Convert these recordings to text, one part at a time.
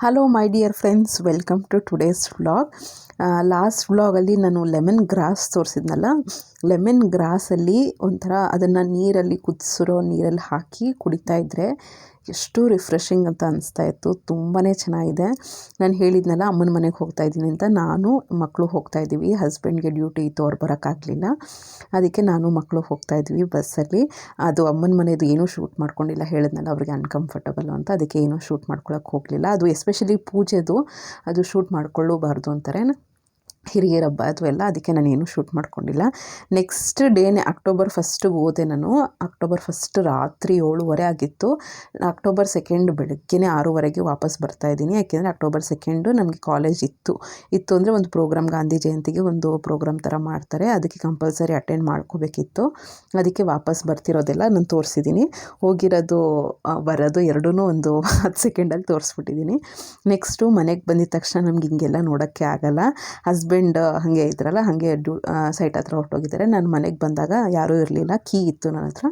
Hello my dear friends welcome to today's vlog last ವ್ಲಾಗಲ್ಲಿ ನಾನು lemon grass ತೋರಿಸಿದ್ನಲ್ಲ? Lemon ಗ್ರಾಸಲ್ಲಿ ಒಂಥರ ಅದನ್ನು ನೀರಲ್ಲಿ ಕುದಿಸಿರೋ ನೀರಲ್ಲಿ ಹಾಕಿ ಕುಡಿತಾ ಇದ್ದರೆ ಎಷ್ಟು ರಿಫ್ರೆಶಿಂಗ್ ಅಂತ ಅನಿಸ್ತಾ ಇತ್ತು. ತುಂಬಾ ಚೆನ್ನಾಗಿದೆ. ನಾನು ಹೇಳಿದ್ನಲ್ಲ, ಅಮ್ಮನ ಮನೆಗೆ ಹೋಗ್ತಾ ಇದ್ದೀನಿ ಅಂತ. ನಾನು ಮಕ್ಕಳು ಹೋಗ್ತಾ ಇದ್ದೀವಿ. ಹಸ್ಬೆಂಡ್ಗೆ ಡ್ಯೂಟಿ ಇತ್ತು. ಅವ್ರು ಬರೋಕ್ಕಾಗಲಿಲ್ಲ ಅದಕ್ಕೆ ನಾನು ಮಕ್ಕಳು ಹೋಗ್ತಾ ಇದ್ವಿ ಬಸ್ಸಲ್ಲಿ. ಅದು ಅಮ್ಮನ ಮನೆಯದು ಏನೂ ಶೂಟ್ ಮಾಡ್ಕೊಂಡಿಲ್ಲ. ಹೇಳಿದ್ನಲ್ಲ, ಅವ್ರಿಗೆ ಅನ್ಕಂಫರ್ಟಬಲ್ ಅಂತ. ಅದಕ್ಕೆ ಏನೂ ಶೂಟ್ ಮಾಡ್ಕೊಳಕ್ಕೆ ಹೋಗಲಿಲ್ಲ. ಅದು ಎಸ್ಪೆಷಲಿ ಪೂಜೆದು, ಅದು ಶೂಟ್ ಮಾಡ್ಕೊಳ್ಳಬಾರ್ದು ಅಂತಾರೆ. ಹಿರಿಯರ ಹಬ್ಬ ಅದು ಎಲ್ಲ, ಅದಕ್ಕೆ ನಾನು ಏನೂ ಶೂಟ್ ಮಾಡ್ಕೊಂಡಿಲ್ಲ. ನೆಕ್ಸ್ಟ್ ಡೇನೇ ಅಕ್ಟೋಬರ್ ಫಸ್ಟಿಗೆ ಹೋದೆ ನಾನು. ಅಕ್ಟೋಬರ್ ಫಸ್ಟ್ ರಾತ್ರಿ ಏಳುವರೆ ಆಗಿತ್ತು. ಅಕ್ಟೋಬರ್ ಸೆಕೆಂಡ್ ಬೆಳಗ್ಗೆನೇ ಆರೂವರೆಗೆ ವಾಪಸ್ ಬರ್ತಾ ಇದ್ದೀನಿ. ಯಾಕೆಂದರೆ ಅಕ್ಟೋಬರ್ ಸೆಕೆಂಡು ನಮಗೆ ಕಾಲೇಜ್ ಇತ್ತು. ಇತ್ತು ಅಂದರೆ ಒಂದು ಪ್ರೋಗ್ರಾಮ್ ಗಾಂಧಿ ಜಯಂತಿಗೆ ಒಂದು ಪ್ರೋಗ್ರಾಮ್ ಥರ ಮಾಡ್ತಾರೆ. ಅದಕ್ಕೆ ಕಂಪಲ್ಸರಿ ಅಟೆಂಡ್ ಮಾಡ್ಕೋಬೇಕಿತ್ತು. ಅದಕ್ಕೆ ವಾಪಸ್ ಬರ್ತಿರೋದೆಲ್ಲ ನಾನು ತೋರಿಸಿದ್ದೀನಿ. ಹೋಗಿರೋದು ಬರೋದು ಎರಡೂ ಒಂದು ಹತ್ತು ಸೆಕೆಂಡಲ್ಲಿ ತೋರಿಸ್ಬಿಟ್ಟಿದ್ದೀನಿ. ನೆಕ್ಸ್ಟು ಮನೆಗೆ ಬಂದಿದ ತಕ್ಷಣ ನಮ್ಗೆ ಹಿಂಗೆಲ್ಲ ನೋಡೋಕ್ಕೆ ಆಗಲ್ಲ. ಹಸ್ಬೆಂಡ್ ಹಾಗೆ ಇದ್ರಲ್ಲ, ಹಾಗೆ ಡ್ಯೂ ಸೈಟ್ ಹತ್ರ ಹೊರಟೋಗಿದ್ದಾರೆ. ನಾನು ಮನೆಗೆ ಬಂದಾಗ ಯಾರೂ ಇರಲಿಲ್ಲ. ಕೀ ಇತ್ತು ನನ್ನ ಹತ್ರ.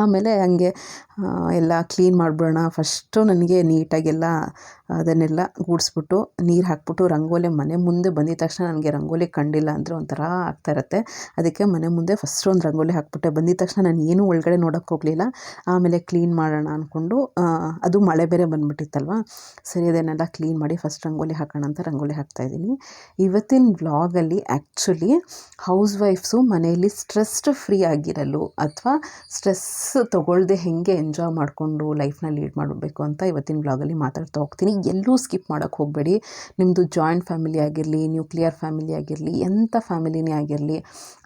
ಆಮೇಲೆ ಹಂಗೆ ಎಲ್ಲ ಕ್ಲೀನ್ ಮಾಡಿಬಿಡೋಣ. ಫಸ್ಟು ನನಗೆ ನೀಟಾಗೆಲ್ಲ ಅದನ್ನೆಲ್ಲ ಗೂಡಿಸ್ಬಿಟ್ಟು ನೀರು ಹಾಕ್ಬಿಟ್ಟು ರಂಗೋಲಿ ಮನೆ ಮುಂದೆ ಬಂದಿದ ತಕ್ಷಣ ನನಗೆ ರಂಗೋಲಿ ಕಂಡಿಲ್ಲ ಅಂದರೆ ಒಂಥರ ಆಗ್ತಾ ಇರುತ್ತೆ. ಅದಕ್ಕೆ ಮನೆ ಮುಂದೆ ಫಸ್ಟ್ ಒಂದು ರಂಗೋಲಿ ಹಾಕ್ಬಿಟ್ಟೆ. ಬಂದಿದ ತಕ್ಷಣ ನಾನು ಏನೂ ಒಳಗಡೆ ನೋಡೋಕ್ಕೆ ಹೋಗಲಿಲ್ಲ. ಆಮೇಲೆ ಕ್ಲೀನ್ ಮಾಡೋಣ ಅಂದ್ಕೊಂಡು ಅದು ಮಳೆ ಬೇರೆ ಬಂದುಬಿಟ್ಟಿತ್ತಲ್ವ? ಸರಿ, ಅದನ್ನೆಲ್ಲ ಕ್ಲೀನ್ ಮಾಡಿ ಫಸ್ಟ್ ರಂಗೋಲಿ ಹಾಕೋಣ ಅಂತ ರಂಗೋಲಿ ಹಾಕ್ತಾಯಿದ್ದೀನಿ ಇವತ್ತಿನ ವ್ಲಾಗಲ್ಲಿ ಆ್ಯಕ್ಚುಲಿ ಹೌಸ್ ವೈಫ್ಸು ಮನೆಯಲ್ಲಿ ಸ್ಟ್ರೆಸ್ಡ್ ಫ್ರೀ ಆಗಿರಲು ಅಥವಾ ಸ್ಟ್ರೆಸ್ ತೊಗೊಳ್ದೆ ಹೇಗೆ ಎಂಜಾಯ್ ಮಾಡಿಕೊಂಡು ಲೈಫ್ನ ಲೀಡ್ ಮಾಡಬೇಕು ಅಂತ ಇವತ್ತಿನ ಬ್ಲಾಗಲ್ಲಿ ಮಾತಾಡ್ತಾ ಹೋಗ್ತೀನಿ. ಎಲ್ಲೂ ಸ್ಕಿಪ್ ಮಾಡೋಕ್ಕೆ ಹೋಗಬೇಡಿ. ನಿಮ್ಮದು ಜಾಯಿಂಟ್ ಫ್ಯಾಮಿಲಿ ಆಗಿರಲಿ ನ್ಯೂಕ್ಲಿಯರ್ ಫ್ಯಾಮಿಲಿ ಆಗಿರಲಿ ಎಂಥ ಫ್ಯಾಮಿಲಿನೇ ಆಗಿರಲಿ,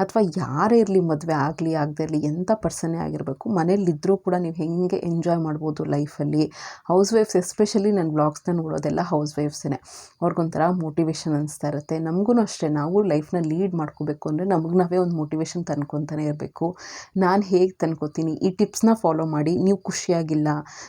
ಅಥವಾ ಯಾರೇ ಇರಲಿ ಮದುವೆ ಆಗಲಿ, ಆಗದೇ ಇರಲಿ ಎಂಥ ಪರ್ಸನ್ನೇ ಆಗಿರಬೇಕು ಮನೇಲಿದ್ದರೂ ಕೂಡ ನೀವು ಹೇಗೆ ಎಂಜಾಯ್ ಮಾಡ್ಬೋದು ಲೈಫಲ್ಲಿ ಹೌಸ್ ವೈಫ್ಸ್ ಎಸ್ಪೆಷಲಿ ನನ್ನ ಬ್ಲಾಗ್ಸ್ನ ನೋಡೋದೆಲ್ಲ ಹೌಸ್ ವೈಫ್ಸೇ ಅವ್ರಿಗೊಂಥರ ಮೋಟಿವೇಶನ್ ಅನಿಸ್ತಾ ಇರುತ್ತೆ. ನಮಗೂ ಅಷ್ಟೇ, ನಾವು ಲೈಫ್ನ ಲೀಡ್ ಮಾಡ್ಕೋಬೇಕು ಅಂದರೆ ನಮಗೆ ನಾವೇ ಒಂದು ಮೋಟಿವೇಶನ್ ತಂದ್ಕೊತಾನೆ ಇರಬೇಕು. ನಾನು ಹೇಗೆ ತಂದ್ಕೋತೀನಿ? ಈ ಟಿಪ್ಸ್ನ ಫಾಲೋ ಮಾಡಿ. ನೀವು ಖುಷಿಯಾಗಿಲ್ಲ,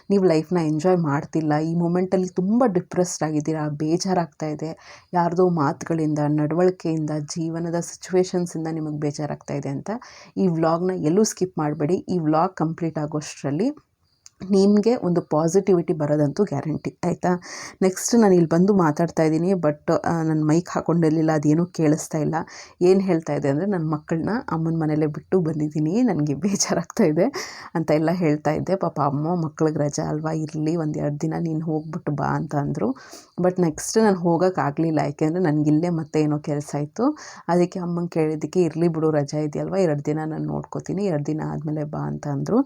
ನೀವು ಲೈಫ್ನ ಎಂಜಾಯ್ ಮಾಡ್ತಿಲ್ಲ, ಈ ಮೂಮೆಂಟಲ್ಲಿ ತುಂಬ ಡಿಪ್ರೆಸ್ಡ್ ಆಗಿದ್ದೀರಾ, ಬೇಜಾರಾಗ್ತಾ ಇದೆ, ಯಾರ್ದೋ ಮಾತುಗಳಿಂದ, ನಡವಳಿಕೆಯಿಂದ, ಜೀವನದ ಸಿಚುವೇಶನ್ಸಿಂದ ನಿಮಗೆ ಬೇಜಾರಾಗ್ತಾ ಇದೆ ಅಂತ ಈ ವ್ಲಾಗ್ನ ಎಲ್ಲೂ ಸ್ಕಿಪ್ ಮಾಡಬೇಡಿ. ಈ ವ್ಲಾಗ್ ಕಂಪ್ಲೀಟ್ ಆಗೋಷ್ಟರಲ್ಲಿ ನಿಮಗೆ ಒಂದು ಪಾಸಿಟಿವಿಟಿ ಬರೋದಂತೂ ಗ್ಯಾರಂಟಿ ಆಯಿತಾ? ನೆಕ್ಸ್ಟ್ ನಾನು ಇಲ್ಲಿ ಬಂದು ಮಾತಾಡ್ತಾ ಇದ್ದೀನಿ ಬಟ್ ನನ್ನ ಮೈಕ್ ಹಾಕೊಂಡಿರಲಿಲ್ಲ, ಅದೇನೂ ಕೇಳಿಸ್ತಾ ಇಲ್ಲ. ಏನು ಹೇಳ್ತಾ ಇದೆ ಅಂದರೆ ನನ್ನ ಮಕ್ಕಳನ್ನ ಅಮ್ಮನ ಮನೆಯಲ್ಲೇ ಬಿಟ್ಟು ಬಂದಿದ್ದೀನಿ, ನನಗೆ ಬೇಜಾರಾಗ್ತಾ ಇದೆ ಅಂತ ಎಲ್ಲ ಹೇಳ್ತಾ ಇದ್ದೆ. ಪಾಪ ಅಮ್ಮ ಮಕ್ಳಿಗೆ ರಜಾ ಅಲ್ವಾ? ಇರಲಿ, ಒಂದು ಎರಡು ದಿನ ನೀನು ಹೋಗ್ಬಿಟ್ಟು ಬಾ ಅಂತ ಅಂದರು. ಬಟ್ ನೆಕ್ಸ್ಟ್ ನಾನು ಹೋಗೋಕ್ಕಾಗಲಿಲ್ಲ ಯಾಕೆಂದರೆ ನನಗಿಲ್ಲೇ ಮತ್ತೆ ಏನೋ ಕೆಲಸ ಇತ್ತು. ಅದಕ್ಕೆ ಅಮ್ಮಂಗೆ ಕೇಳಿದ್ದಕ್ಕೆ, ಇರಲಿ ಬಿಡು, ರಜಾ ಇದೆಯಲ್ವ? ಎರಡು ದಿನ ನಾನು ನೋಡ್ಕೋತೀನಿ, ಎರಡು ದಿನ ಆದಮೇಲೆ ಬಾ ಅಂತ ಅಂದರು.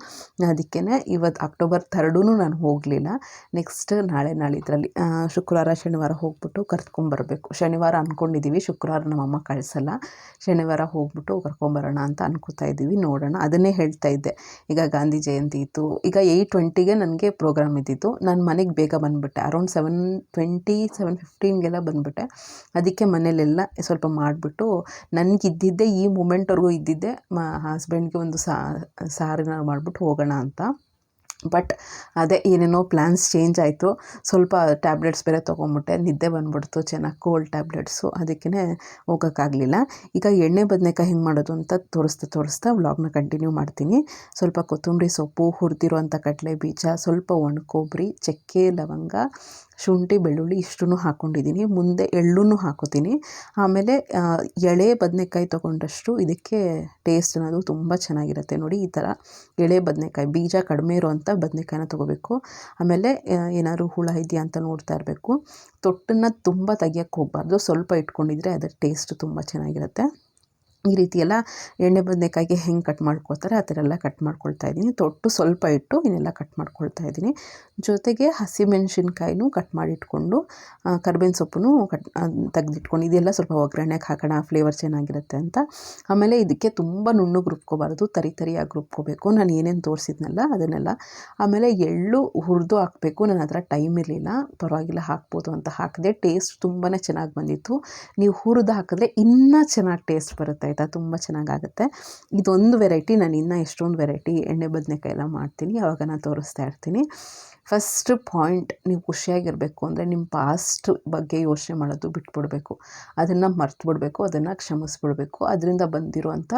ಅದಕ್ಕೇ ಇವತ್ತು ಅಕ್ಟೋಬರ್ ಥರ್ಡೂ ನಾನು ಹೋಗಲಿಲ್ಲ. ನೆಕ್ಸ್ಟ್ ನಾಳೆ ನಾಳಿದ್ರಲ್ಲಿ ಶುಕ್ರವಾರ, ಶನಿವಾರ ಹೋಗ್ಬಿಟ್ಟು ಕರ್ಕೊಂಬರ್ಬೇಕು ಶನಿವಾರ ಅಂದ್ಕೊಂಡಿದ್ದೀವಿ ಶುಕ್ರವಾರ ನಮ್ಮಮ್ಮ ಕಳಿಸಲ್ಲ. ಶನಿವಾರ ಹೋಗ್ಬಿಟ್ಟು ಕರ್ಕೊಂಬರೋಣ ಅಂತ ಅನ್ಕೋತಾ ಇದ್ದೀವಿ ನೋಡೋಣ. ಅದನ್ನೇ ಹೇಳ್ತಾ ಇದ್ದೆ. ಈಗ ಗಾಂಧಿ ಜಯಂತಿ ಇತ್ತು. ಈಗ ಏಯ್ಟ್ ಟ್ವೆಂಟಿಗೆ ನನಗೆ ಪ್ರೋಗ್ರಾಮ್ ಇದ್ದಿತ್ತು ನಾನು ಮನೆಗೆ ಬೇಗ ಬಂದುಬಿಟ್ಟೆ. ಅರೌಂಡ್ ಸೆವೆನ್ ಟ್ವೆಂಟಿ ಸೆವೆನ್ ಫಿಫ್ಟೀನ್ಗೆಲ್ಲ ಬಂದುಬಿಟ್ಟೆ. ಅದಕ್ಕೆ ಮನೇಲೆಲ್ಲ ಸ್ವಲ್ಪ ಮಾಡಿಬಿಟ್ಟು ನನಗಿದ್ದಿದ್ದೆ ಈ ಮೂಮೆಂಟ್ವರೆಗೂ ಇದ್ದಿದ್ದೆ, ಮ ಹಸ್ಬೆಂಡ್ಗೆ ಒಂದು ಸಾರಿನ ಮಾಡಿಬಿಟ್ಟು ಹೋಗೋಣ ಅಂತ. ಬಟ್ ಅದೇ ಏನೇನೋ ಪ್ಲ್ಯಾನ್ಸ್ ಚೇಂಜ್ ಆಯಿತು. ಸ್ವಲ್ಪ ಟ್ಯಾಬ್ಲೆಟ್ಸ್ ಬೇರೆ ತೊಗೊಂಬಿಟ್ಟೆ. ನಿದ್ದೆ ಬಂದ್ಬಿಡ್ತು ಚೆನ್ನಾಗಿ, ಕೋಲ್ಡ್ ಟ್ಯಾಬ್ಲೆಟ್ಸು. ಅದಕ್ಕೇ ಹೋಗೋಕ್ಕಾಗಲಿಲ್ಲ. ಈಗ ಎಣ್ಣೆ ಬದನೆಕಾಯಿ ಹೆಂಗೆ ಮಾಡೋದು ಅಂತ ತೋರಿಸ್ತಾ ತೋರಿಸ್ತಾ ವ್ಲಾಗ್ನ ಕಂಟಿನ್ಯೂ ಮಾಡ್ತೀನಿ. ಸ್ವಲ್ಪ ಕೊತ್ತಂಬರಿ ಸೊಪ್ಪು, ಹುರಿದಿರುವಂಥ ಕಡಲೆ ಬೀಜ, ಸ್ವಲ್ಪ ಒಣ ಕೊಬ್ಬರಿ, ಚಕ್ಕೆ, ಲವಂಗ ಶುಂಠಿ, ಬೆಳ್ಳುಳ್ಳಿ ಇಷ್ಟನ್ನು ಹಾಕ್ಕೊಂಡಿದ್ದೀನಿ ಮುಂದೆ ಎಳ್ಳು ಹಾಕೋತೀನಿ. ಆಮೇಲೆ ಎಳೆ ಬದನೆಕಾಯಿ ತೊಗೊಂಡಷ್ಟು ಇದಕ್ಕೆ ಟೇಸ್ಟ್ ಅನ್ನೋದು ತುಂಬ ಚೆನ್ನಾಗಿರುತ್ತೆ ನೋಡಿ ಈ ಥರ ಎಳೆ, ಬದನೆಕಾಯಿ, ಬೀಜ ಕಡಿಮೆ ಇರುವಂಥ ಬದನೆಕಾಯಿನ ತೊಗೋಬೇಕು. ಆಮೇಲೆ ಏನಾದ್ರು ಹುಳ ಇದೆಯಾ ಅಂತ ನೋಡ್ತಾ ಇರಬೇಕು. ತೊಟ್ಟನ್ನು ತುಂಬ ತೆಗಿಯೋಕ್ಕೆ ಹೋಗಬಾರ್ದು. ಸ್ವಲ್ಪ ಇಟ್ಕೊಂಡಿದ್ರೆ ಅದರ ಟೇಸ್ಟ್ ತುಂಬ ಚೆನ್ನಾಗಿರುತ್ತೆ. ಈ ರೀತಿ ಎಲ್ಲ ಎಣ್ಣೆ ಬದನೆಕಾಯಿಗೆ ಹೆಂಗೆ ಕಟ್ ಮಾಡ್ಕೊಳ್ತಾರೆ, ಆ ಥರ ಎಲ್ಲ ಕಟ್ ಮಾಡ್ಕೊಳ್ತಾ ಇದ್ದೀನಿ. ತೊಟ್ಟು ಸ್ವಲ್ಪ ಇಟ್ಟು ಇನ್ನೆಲ್ಲ ಕಟ್ ಮಾಡ್ಕೊಳ್ತಾ ಇದ್ದೀನಿ. ಜೊತೆಗೆ ಹಸಿಮೆಣ್ಸಿನ್ಕಾಯಿನೂ ಕಟ್ ಮಾಡಿಟ್ಕೊಂಡು ಕರ್ಬೇವಿನ ಸೊಪ್ಪನ್ನು ಕಟ್ ತೆಗೆದಿಟ್ಕೊಂಡು, ಇದೆಲ್ಲ ಸ್ವಲ್ಪ ಒಗ್ಗರಣೆಗೆ ಹಾಕೋಣ ಫ್ಲೇವರ್ ಚೆನ್ನಾಗಿರುತ್ತೆ ಅಂತ. ಆಮೇಲೆ ಇದಕ್ಕೆ ತುಂಬ ನುಣ್ಣು ರುಬ್ಕೋಬಾರ್ದು, ತರಿ ತರಿಯಾಗಿ ರುಬ್ಕೋಬೇಕು. ನಾನು ಏನೇನು ತೋರಿಸಿದ್ನಲ್ಲ ಅದನ್ನೆಲ್ಲ. ಆಮೇಲೆ ಎಳ್ಳು ಹುರಿದು ಹಾಕಬೇಕು. ನನ್ನ ಹತ್ರ ಟೈಮ್ ಇರಲಿಲ್ಲ. ಪರವಾಗಿಲ್ಲ, ಹಾಕ್ಬೋದು ಅಂತ ಹಾಕಿದೆ. ಟೇಸ್ಟ್ ತುಂಬಾ ಚೆನ್ನಾಗಿ ಬಂದಿತ್ತು. ನೀವು ಹುರಿದು ಹಾಕಿದ್ರೆ ಇನ್ನೂ ಚೆನ್ನಾಗಿ ಟೇಸ್ಟ್ ಬರುತ್ತೆ. ಆಯಿತಾ ತುಂಬ ಚೆನ್ನಾಗಾಗುತ್ತೆ. ಇದೊಂದು ವೆರೈಟಿ ನಾನು ಇನ್ನೂ ಎಷ್ಟೊಂದು ವೆರೈಟಿ ಎಣ್ಣೆ ಬದನೆಕಾಯಿ ಎಲ್ಲ ಮಾಡ್ತೀನಿ, ಅವಾಗ ನಾನು ತೋರಿಸ್ತಾ ಇರ್ತೀನಿ. ಫಸ್ಟ್ ಪಾಯಿಂಟ್ ನೀವು ಖುಷಿಯಾಗಿರಬೇಕು ಅಂದರೆ ನಿಮ್ಮ ಪಾಸ್ಟ್ ಬಗ್ಗೆ ಯೋಚನೆ ಮಾಡೋದು ಬಿಟ್ಬಿಡಬೇಕು. ಅದನ್ನು ಮರ್ತು ಬಿಡಬೇಕು ಅದನ್ನು ಕ್ಷಮಿಸ್ಬಿಡ್ಬೇಕು. ಅದರಿಂದ ಬಂದಿರುವಂಥ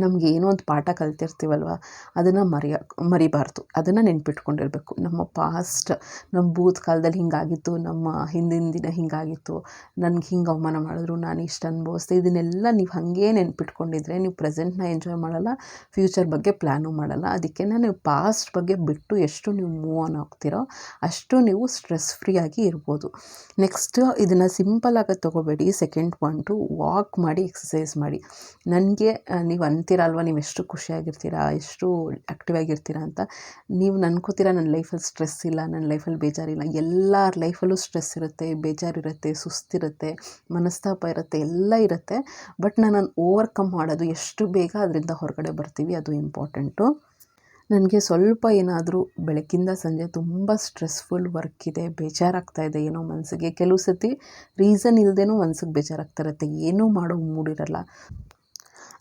ನಮ್ಗೆ ಏನೋ ಒಂದು ಪಾಠ ಕಲ್ತಿರ್ತೀವಲ್ವ, ಅದನ್ನು ಮರೆಯ, ಮರಿಬಾರ್ದು. ಅದನ್ನು ನೆನ್ಪಿಟ್ಕೊಂಡಿರ್ಬೇಕು. ನಮ್ಮ ಪಾಸ್ಟ್ ನಮ್ಮ ಭೂತ್ ಕಾಲದಲ್ಲಿ ಹಿಂಗಾಗಿತ್ತು, ನಮ್ಮ ಹಿಂದಿನ ದಿನ ಹಿಂಗಾಗಿತ್ತು, ನನ್ಗೆ ಹಿಂಗೆ ಅವಮಾನ ಮಾಡಿದ್ರು, ನಾನು ಇಷ್ಟು ಅನುಭವಿಸ್ದೆ, ಇದನ್ನೆಲ್ಲ ನೀವು ಹಾಗೆ ನೆನ್ಪಿಟ್ಕೊಂಡಿದ್ರೆ ನೀವು ಪ್ರೆಸೆಂಟ್ನ ಎಂಜಾಯ್ ಮಾಡಲ್ಲ ಫ್ಯೂಚರ್ ಬಗ್ಗೆ ಪ್ಲ್ಯಾನು ಮಾಡಲ್ಲ. ಅದಕ್ಕೆ ನೀವು ಪಾಸ್ಟ್ ಬಗ್ಗೆ ಬಿಟ್ಟು ಎಷ್ಟು ನೀವು ಮೂವ್ ಆನ್ ಆಗ್ತಿರೋ ಅಷ್ಟು ನೀವು ಸ್ಟ್ರೆಸ್ ಫ್ರೀ ಆಗಿ ಇರ್ಬೋದು. ನೆಕ್ಸ್ಟ್ ಇದನ್ನು ಸಿಂಪಲ್ ಆಗಿ ತೊಗೋಬೇಡಿ. ಸೆಕೆಂಡ್ ಪಾಯಿಂಟು ವಾಕ್ ಮಾಡಿ ಎಕ್ಸಸೈಸ್ ಮಾಡಿ. ನನಗೆ ನೀವು ಅಂತೀರ ಅಲ್ವಾ? ನೀವು ಎಷ್ಟು ಖುಷಿಯಾಗಿರ್ತೀರಾ? ಎಷ್ಟು ಆ್ಯಕ್ಟಿವ್ ಆಗಿರ್ತೀರಾ ಅಂತ. ನೀವು ನನ್ಕೋತೀರಾ ನನ್ನ ಲೈಫಲ್ಲಿ ಸ್ಟ್ರೆಸ್ ಇಲ್ಲ ನನ್ನ ಲೈಫಲ್ಲಿ ಬೇಜಾರಿಲ್ಲ. ಎಲ್ಲರ ಲೈಫಲ್ಲೂ ಸ್ಟ್ರೆಸ್ ಇರುತ್ತೆ, ಬೇಜಾರಿರುತ್ತೆ, ಸುಸ್ತಿರುತ್ತೆ, ಮನಸ್ತಾಪ ಇರುತ್ತೆ, ಎಲ್ಲ ಇರುತ್ತೆ. ಬಟ್ ನಾನು ಓವರ್ಕಮ್ ಮಾಡೋದು ಎಷ್ಟು ಬೇಗ ಅದರಿಂದ ಹೊರಗಡೆ ಬರ್ತೀವಿ, ಅದು ಇಂಪಾರ್ಟೆಂಟು ನನಗೆ ಸ್ವಲ್ಪ ಏನಾದರೂ ಬೆಳಕಿಂದ ಸಂಜೆ ತುಂಬ ಸ್ಟ್ರೆಸ್ಫುಲ್ ವರ್ಕ್ ಇದೆ, ಬೇಜಾರಾಗ್ತಾ ಇದೆ, ಏನೋ ಮನಸ್ಸಿಗೆ ಕೆಲವು ಸತಿ ರೀಸನ್ ಇಲ್ಲದೇನೂ ಮನ್ಸಿಗೆ ಬೇಜಾರಾಗ್ತಾ ಇರುತ್ತೆ. ಏನೂ ಮಾಡೋ ಮೂಡಿರಲ್ಲ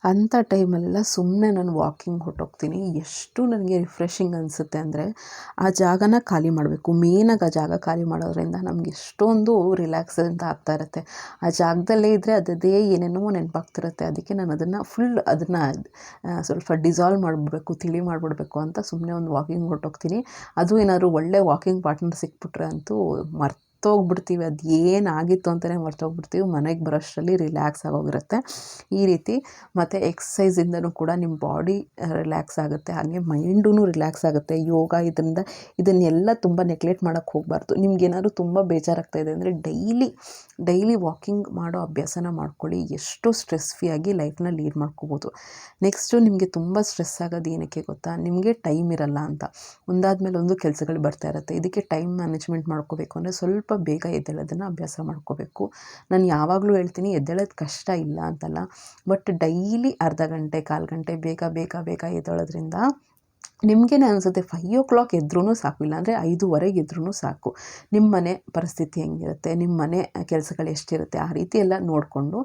ಅಂಥ ಟೈಮಲ್ಲೆಲ್ಲ ಸುಮ್ಮನೆ ನಾನು ವಾಕಿಂಗ್ ಹೊರಟೋಗ್ತೀನಿ. ಎಷ್ಟು ನನಗೆ ರಿಫ್ರೆಶಿಂಗ್ ಅನಿಸುತ್ತೆ ಅಂದರೆ ಆ ಜಾಗನ ಖಾಲಿ ಮಾಡಬೇಕು. ಮೇನಾಗಿ ಆ ಜಾಗ ಖಾಲಿ ಮಾಡೋದ್ರಿಂದ ನಮ್ಗೆ ಎಷ್ಟೊಂದು ರಿಲ್ಯಾಕ್ಸ್ ಅಂತ ಆಗ್ತಾ ಇರುತ್ತೆ. ಆ ಜಾಗದಲ್ಲೇ ಇದ್ದರೆ ಅದೇ ಏನೇನೋ ನೆನಪಾಗ್ತಿರುತ್ತೆ. ಅದಕ್ಕೆ ನಾನು ಅದನ್ನು ಫುಲ್ ಅದನ್ನು ಸ್ವಲ್ಪ ಡಿಸಾಲ್ವ್ ಮಾಡಿಬಿಡ್ಬೇಕು, ತಿಳಿ ಮಾಡಿಬಿಡ್ಬೇಕು ಅಂತ ಸುಮ್ಮನೆ ಒಂದು ವಾಕಿಂಗ್ ಹೊರಟೋಗ್ತೀನಿ. ಅದು ಏನಾದರೂ ಒಳ್ಳೆ ವಾಕಿಂಗ್ ಪಾರ್ಟ್ನರ್ ಸಿಕ್ಬಿಟ್ರೆ ಅಂತೂ ಮರ್ತು ಮರ್ತೋಗ್ಬಿಡ್ತೀವಿ, ಅದು ಏನಾಗಿತ್ತು ಅಂತಲೇ ಮರ್ತೋಗ್ಬಿಡ್ತೀವಿ. ಮನೆಗೆ ಬರೋಷ್ಟರಲ್ಲಿ ರಿಲ್ಯಾಕ್ಸ್ ಆಗೋಗಿರುತ್ತೆ. ಈ ರೀತಿ ಮತ್ತು ಎಕ್ಸಸೈಸಿಂದನೂ ಕೂಡ ನಿಮ್ಮ ಬಾಡಿ ರಿಲ್ಯಾಕ್ಸ್ ಆಗುತ್ತೆ. ಹಾಗೆ ಮೈಂಡೂ ರಿಲ್ಯಾಕ್ಸ್ ಆಗುತ್ತೆ. ಯೋಗ ಇದರಿಂದ ಇದನ್ನೆಲ್ಲ ತುಂಬ ನೆಗ್ಲೆಕ್ಟ್ ಮಾಡೋಕ್ಕೆ ಹೋಗಬಾರ್ದು. ನಿಮ್ಗೇನಾದ್ರು ತುಂಬ ಬೇಜಾರಾಗ್ತಾಯಿದೆ ಅಂದರೆ ಡೈಲಿ ಡೈಲಿ ವಾಕಿಂಗ್ ಮಾಡೋ ಅಭ್ಯಾಸನ ಮಾಡ್ಕೊಳ್ಳಿ. ಎಷ್ಟು ಸ್ಟ್ರೆಸ್ ಫ್ರೀ ಆಗಿ ಲೈಫ್ನ ಲೀಡ್ ಮಾಡ್ಕೋಬೋದು. ನೆಕ್ಸ್ಟು ನಿಮಗೆ ತುಂಬ ಸ್ಟ್ರೆಸ್ ಆಗೋದು ಏನಕ್ಕೆ ಗೊತ್ತಾ? ನಿಮಗೆ ಟೈಮ್ ಇರಲ್ಲ ಅಂತ. ಒಂದಾದ ಮೇಲೆ ಒಂದು ಕೆಲಸಗಳು ಬರ್ತಾ ಇರುತ್ತೆ. ಇದಕ್ಕೆ ಟೈಮ್ ಮ್ಯಾನೇಜ್ಮೆಂಟ್ ಮಾಡ್ಕೋಬೇಕು ಅಂದರೆ ಸ್ವಲ್ಪ ಬೇಗ ಎದ್ದೇಳೋದನ್ನು ಅಭ್ಯಾಸ ಮಾಡ್ಕೋಬೇಕು. ನಾನು ಯಾವಾಗಲೂ ಹೇಳ್ತೀನಿ ಎದ್ದೇಳೋದು ಕಷ್ಟ ಇಲ್ಲ ಅಂತಲ್ಲ. ಬಟ್ ಡೈಲಿ ಅರ್ಧ ಗಂಟೆ, ಕಾಲು ಗಂಟೆ ಬೇಗ ಬೇಗ ಬೇಗ ಎದ್ದೇಳೋದ್ರಿಂದ ನಿಮಗೇನೆ ಅನಿಸುತ್ತೆ ಫೈವ್ ಓ ಕ್ಲಾಕ್ ಎದ್ರೂ ಸಾಕು, ಇಲ್ಲಾಂದರೆ ಐದುವರೆಗೆ ಇದ್ರೂ ಸಾಕು. ನಿಮ್ಮ ಮನೆ ಪರಿಸ್ಥಿತಿ ಹೆಂಗಿರುತ್ತೆ ನಿಮ್ಮ ಮನೆ ಕೆಲಸಗಳು ಎಷ್ಟಿರುತ್ತೆ, ಆ ರೀತಿ ಎಲ್ಲ ನೋಡಿಕೊಂಡು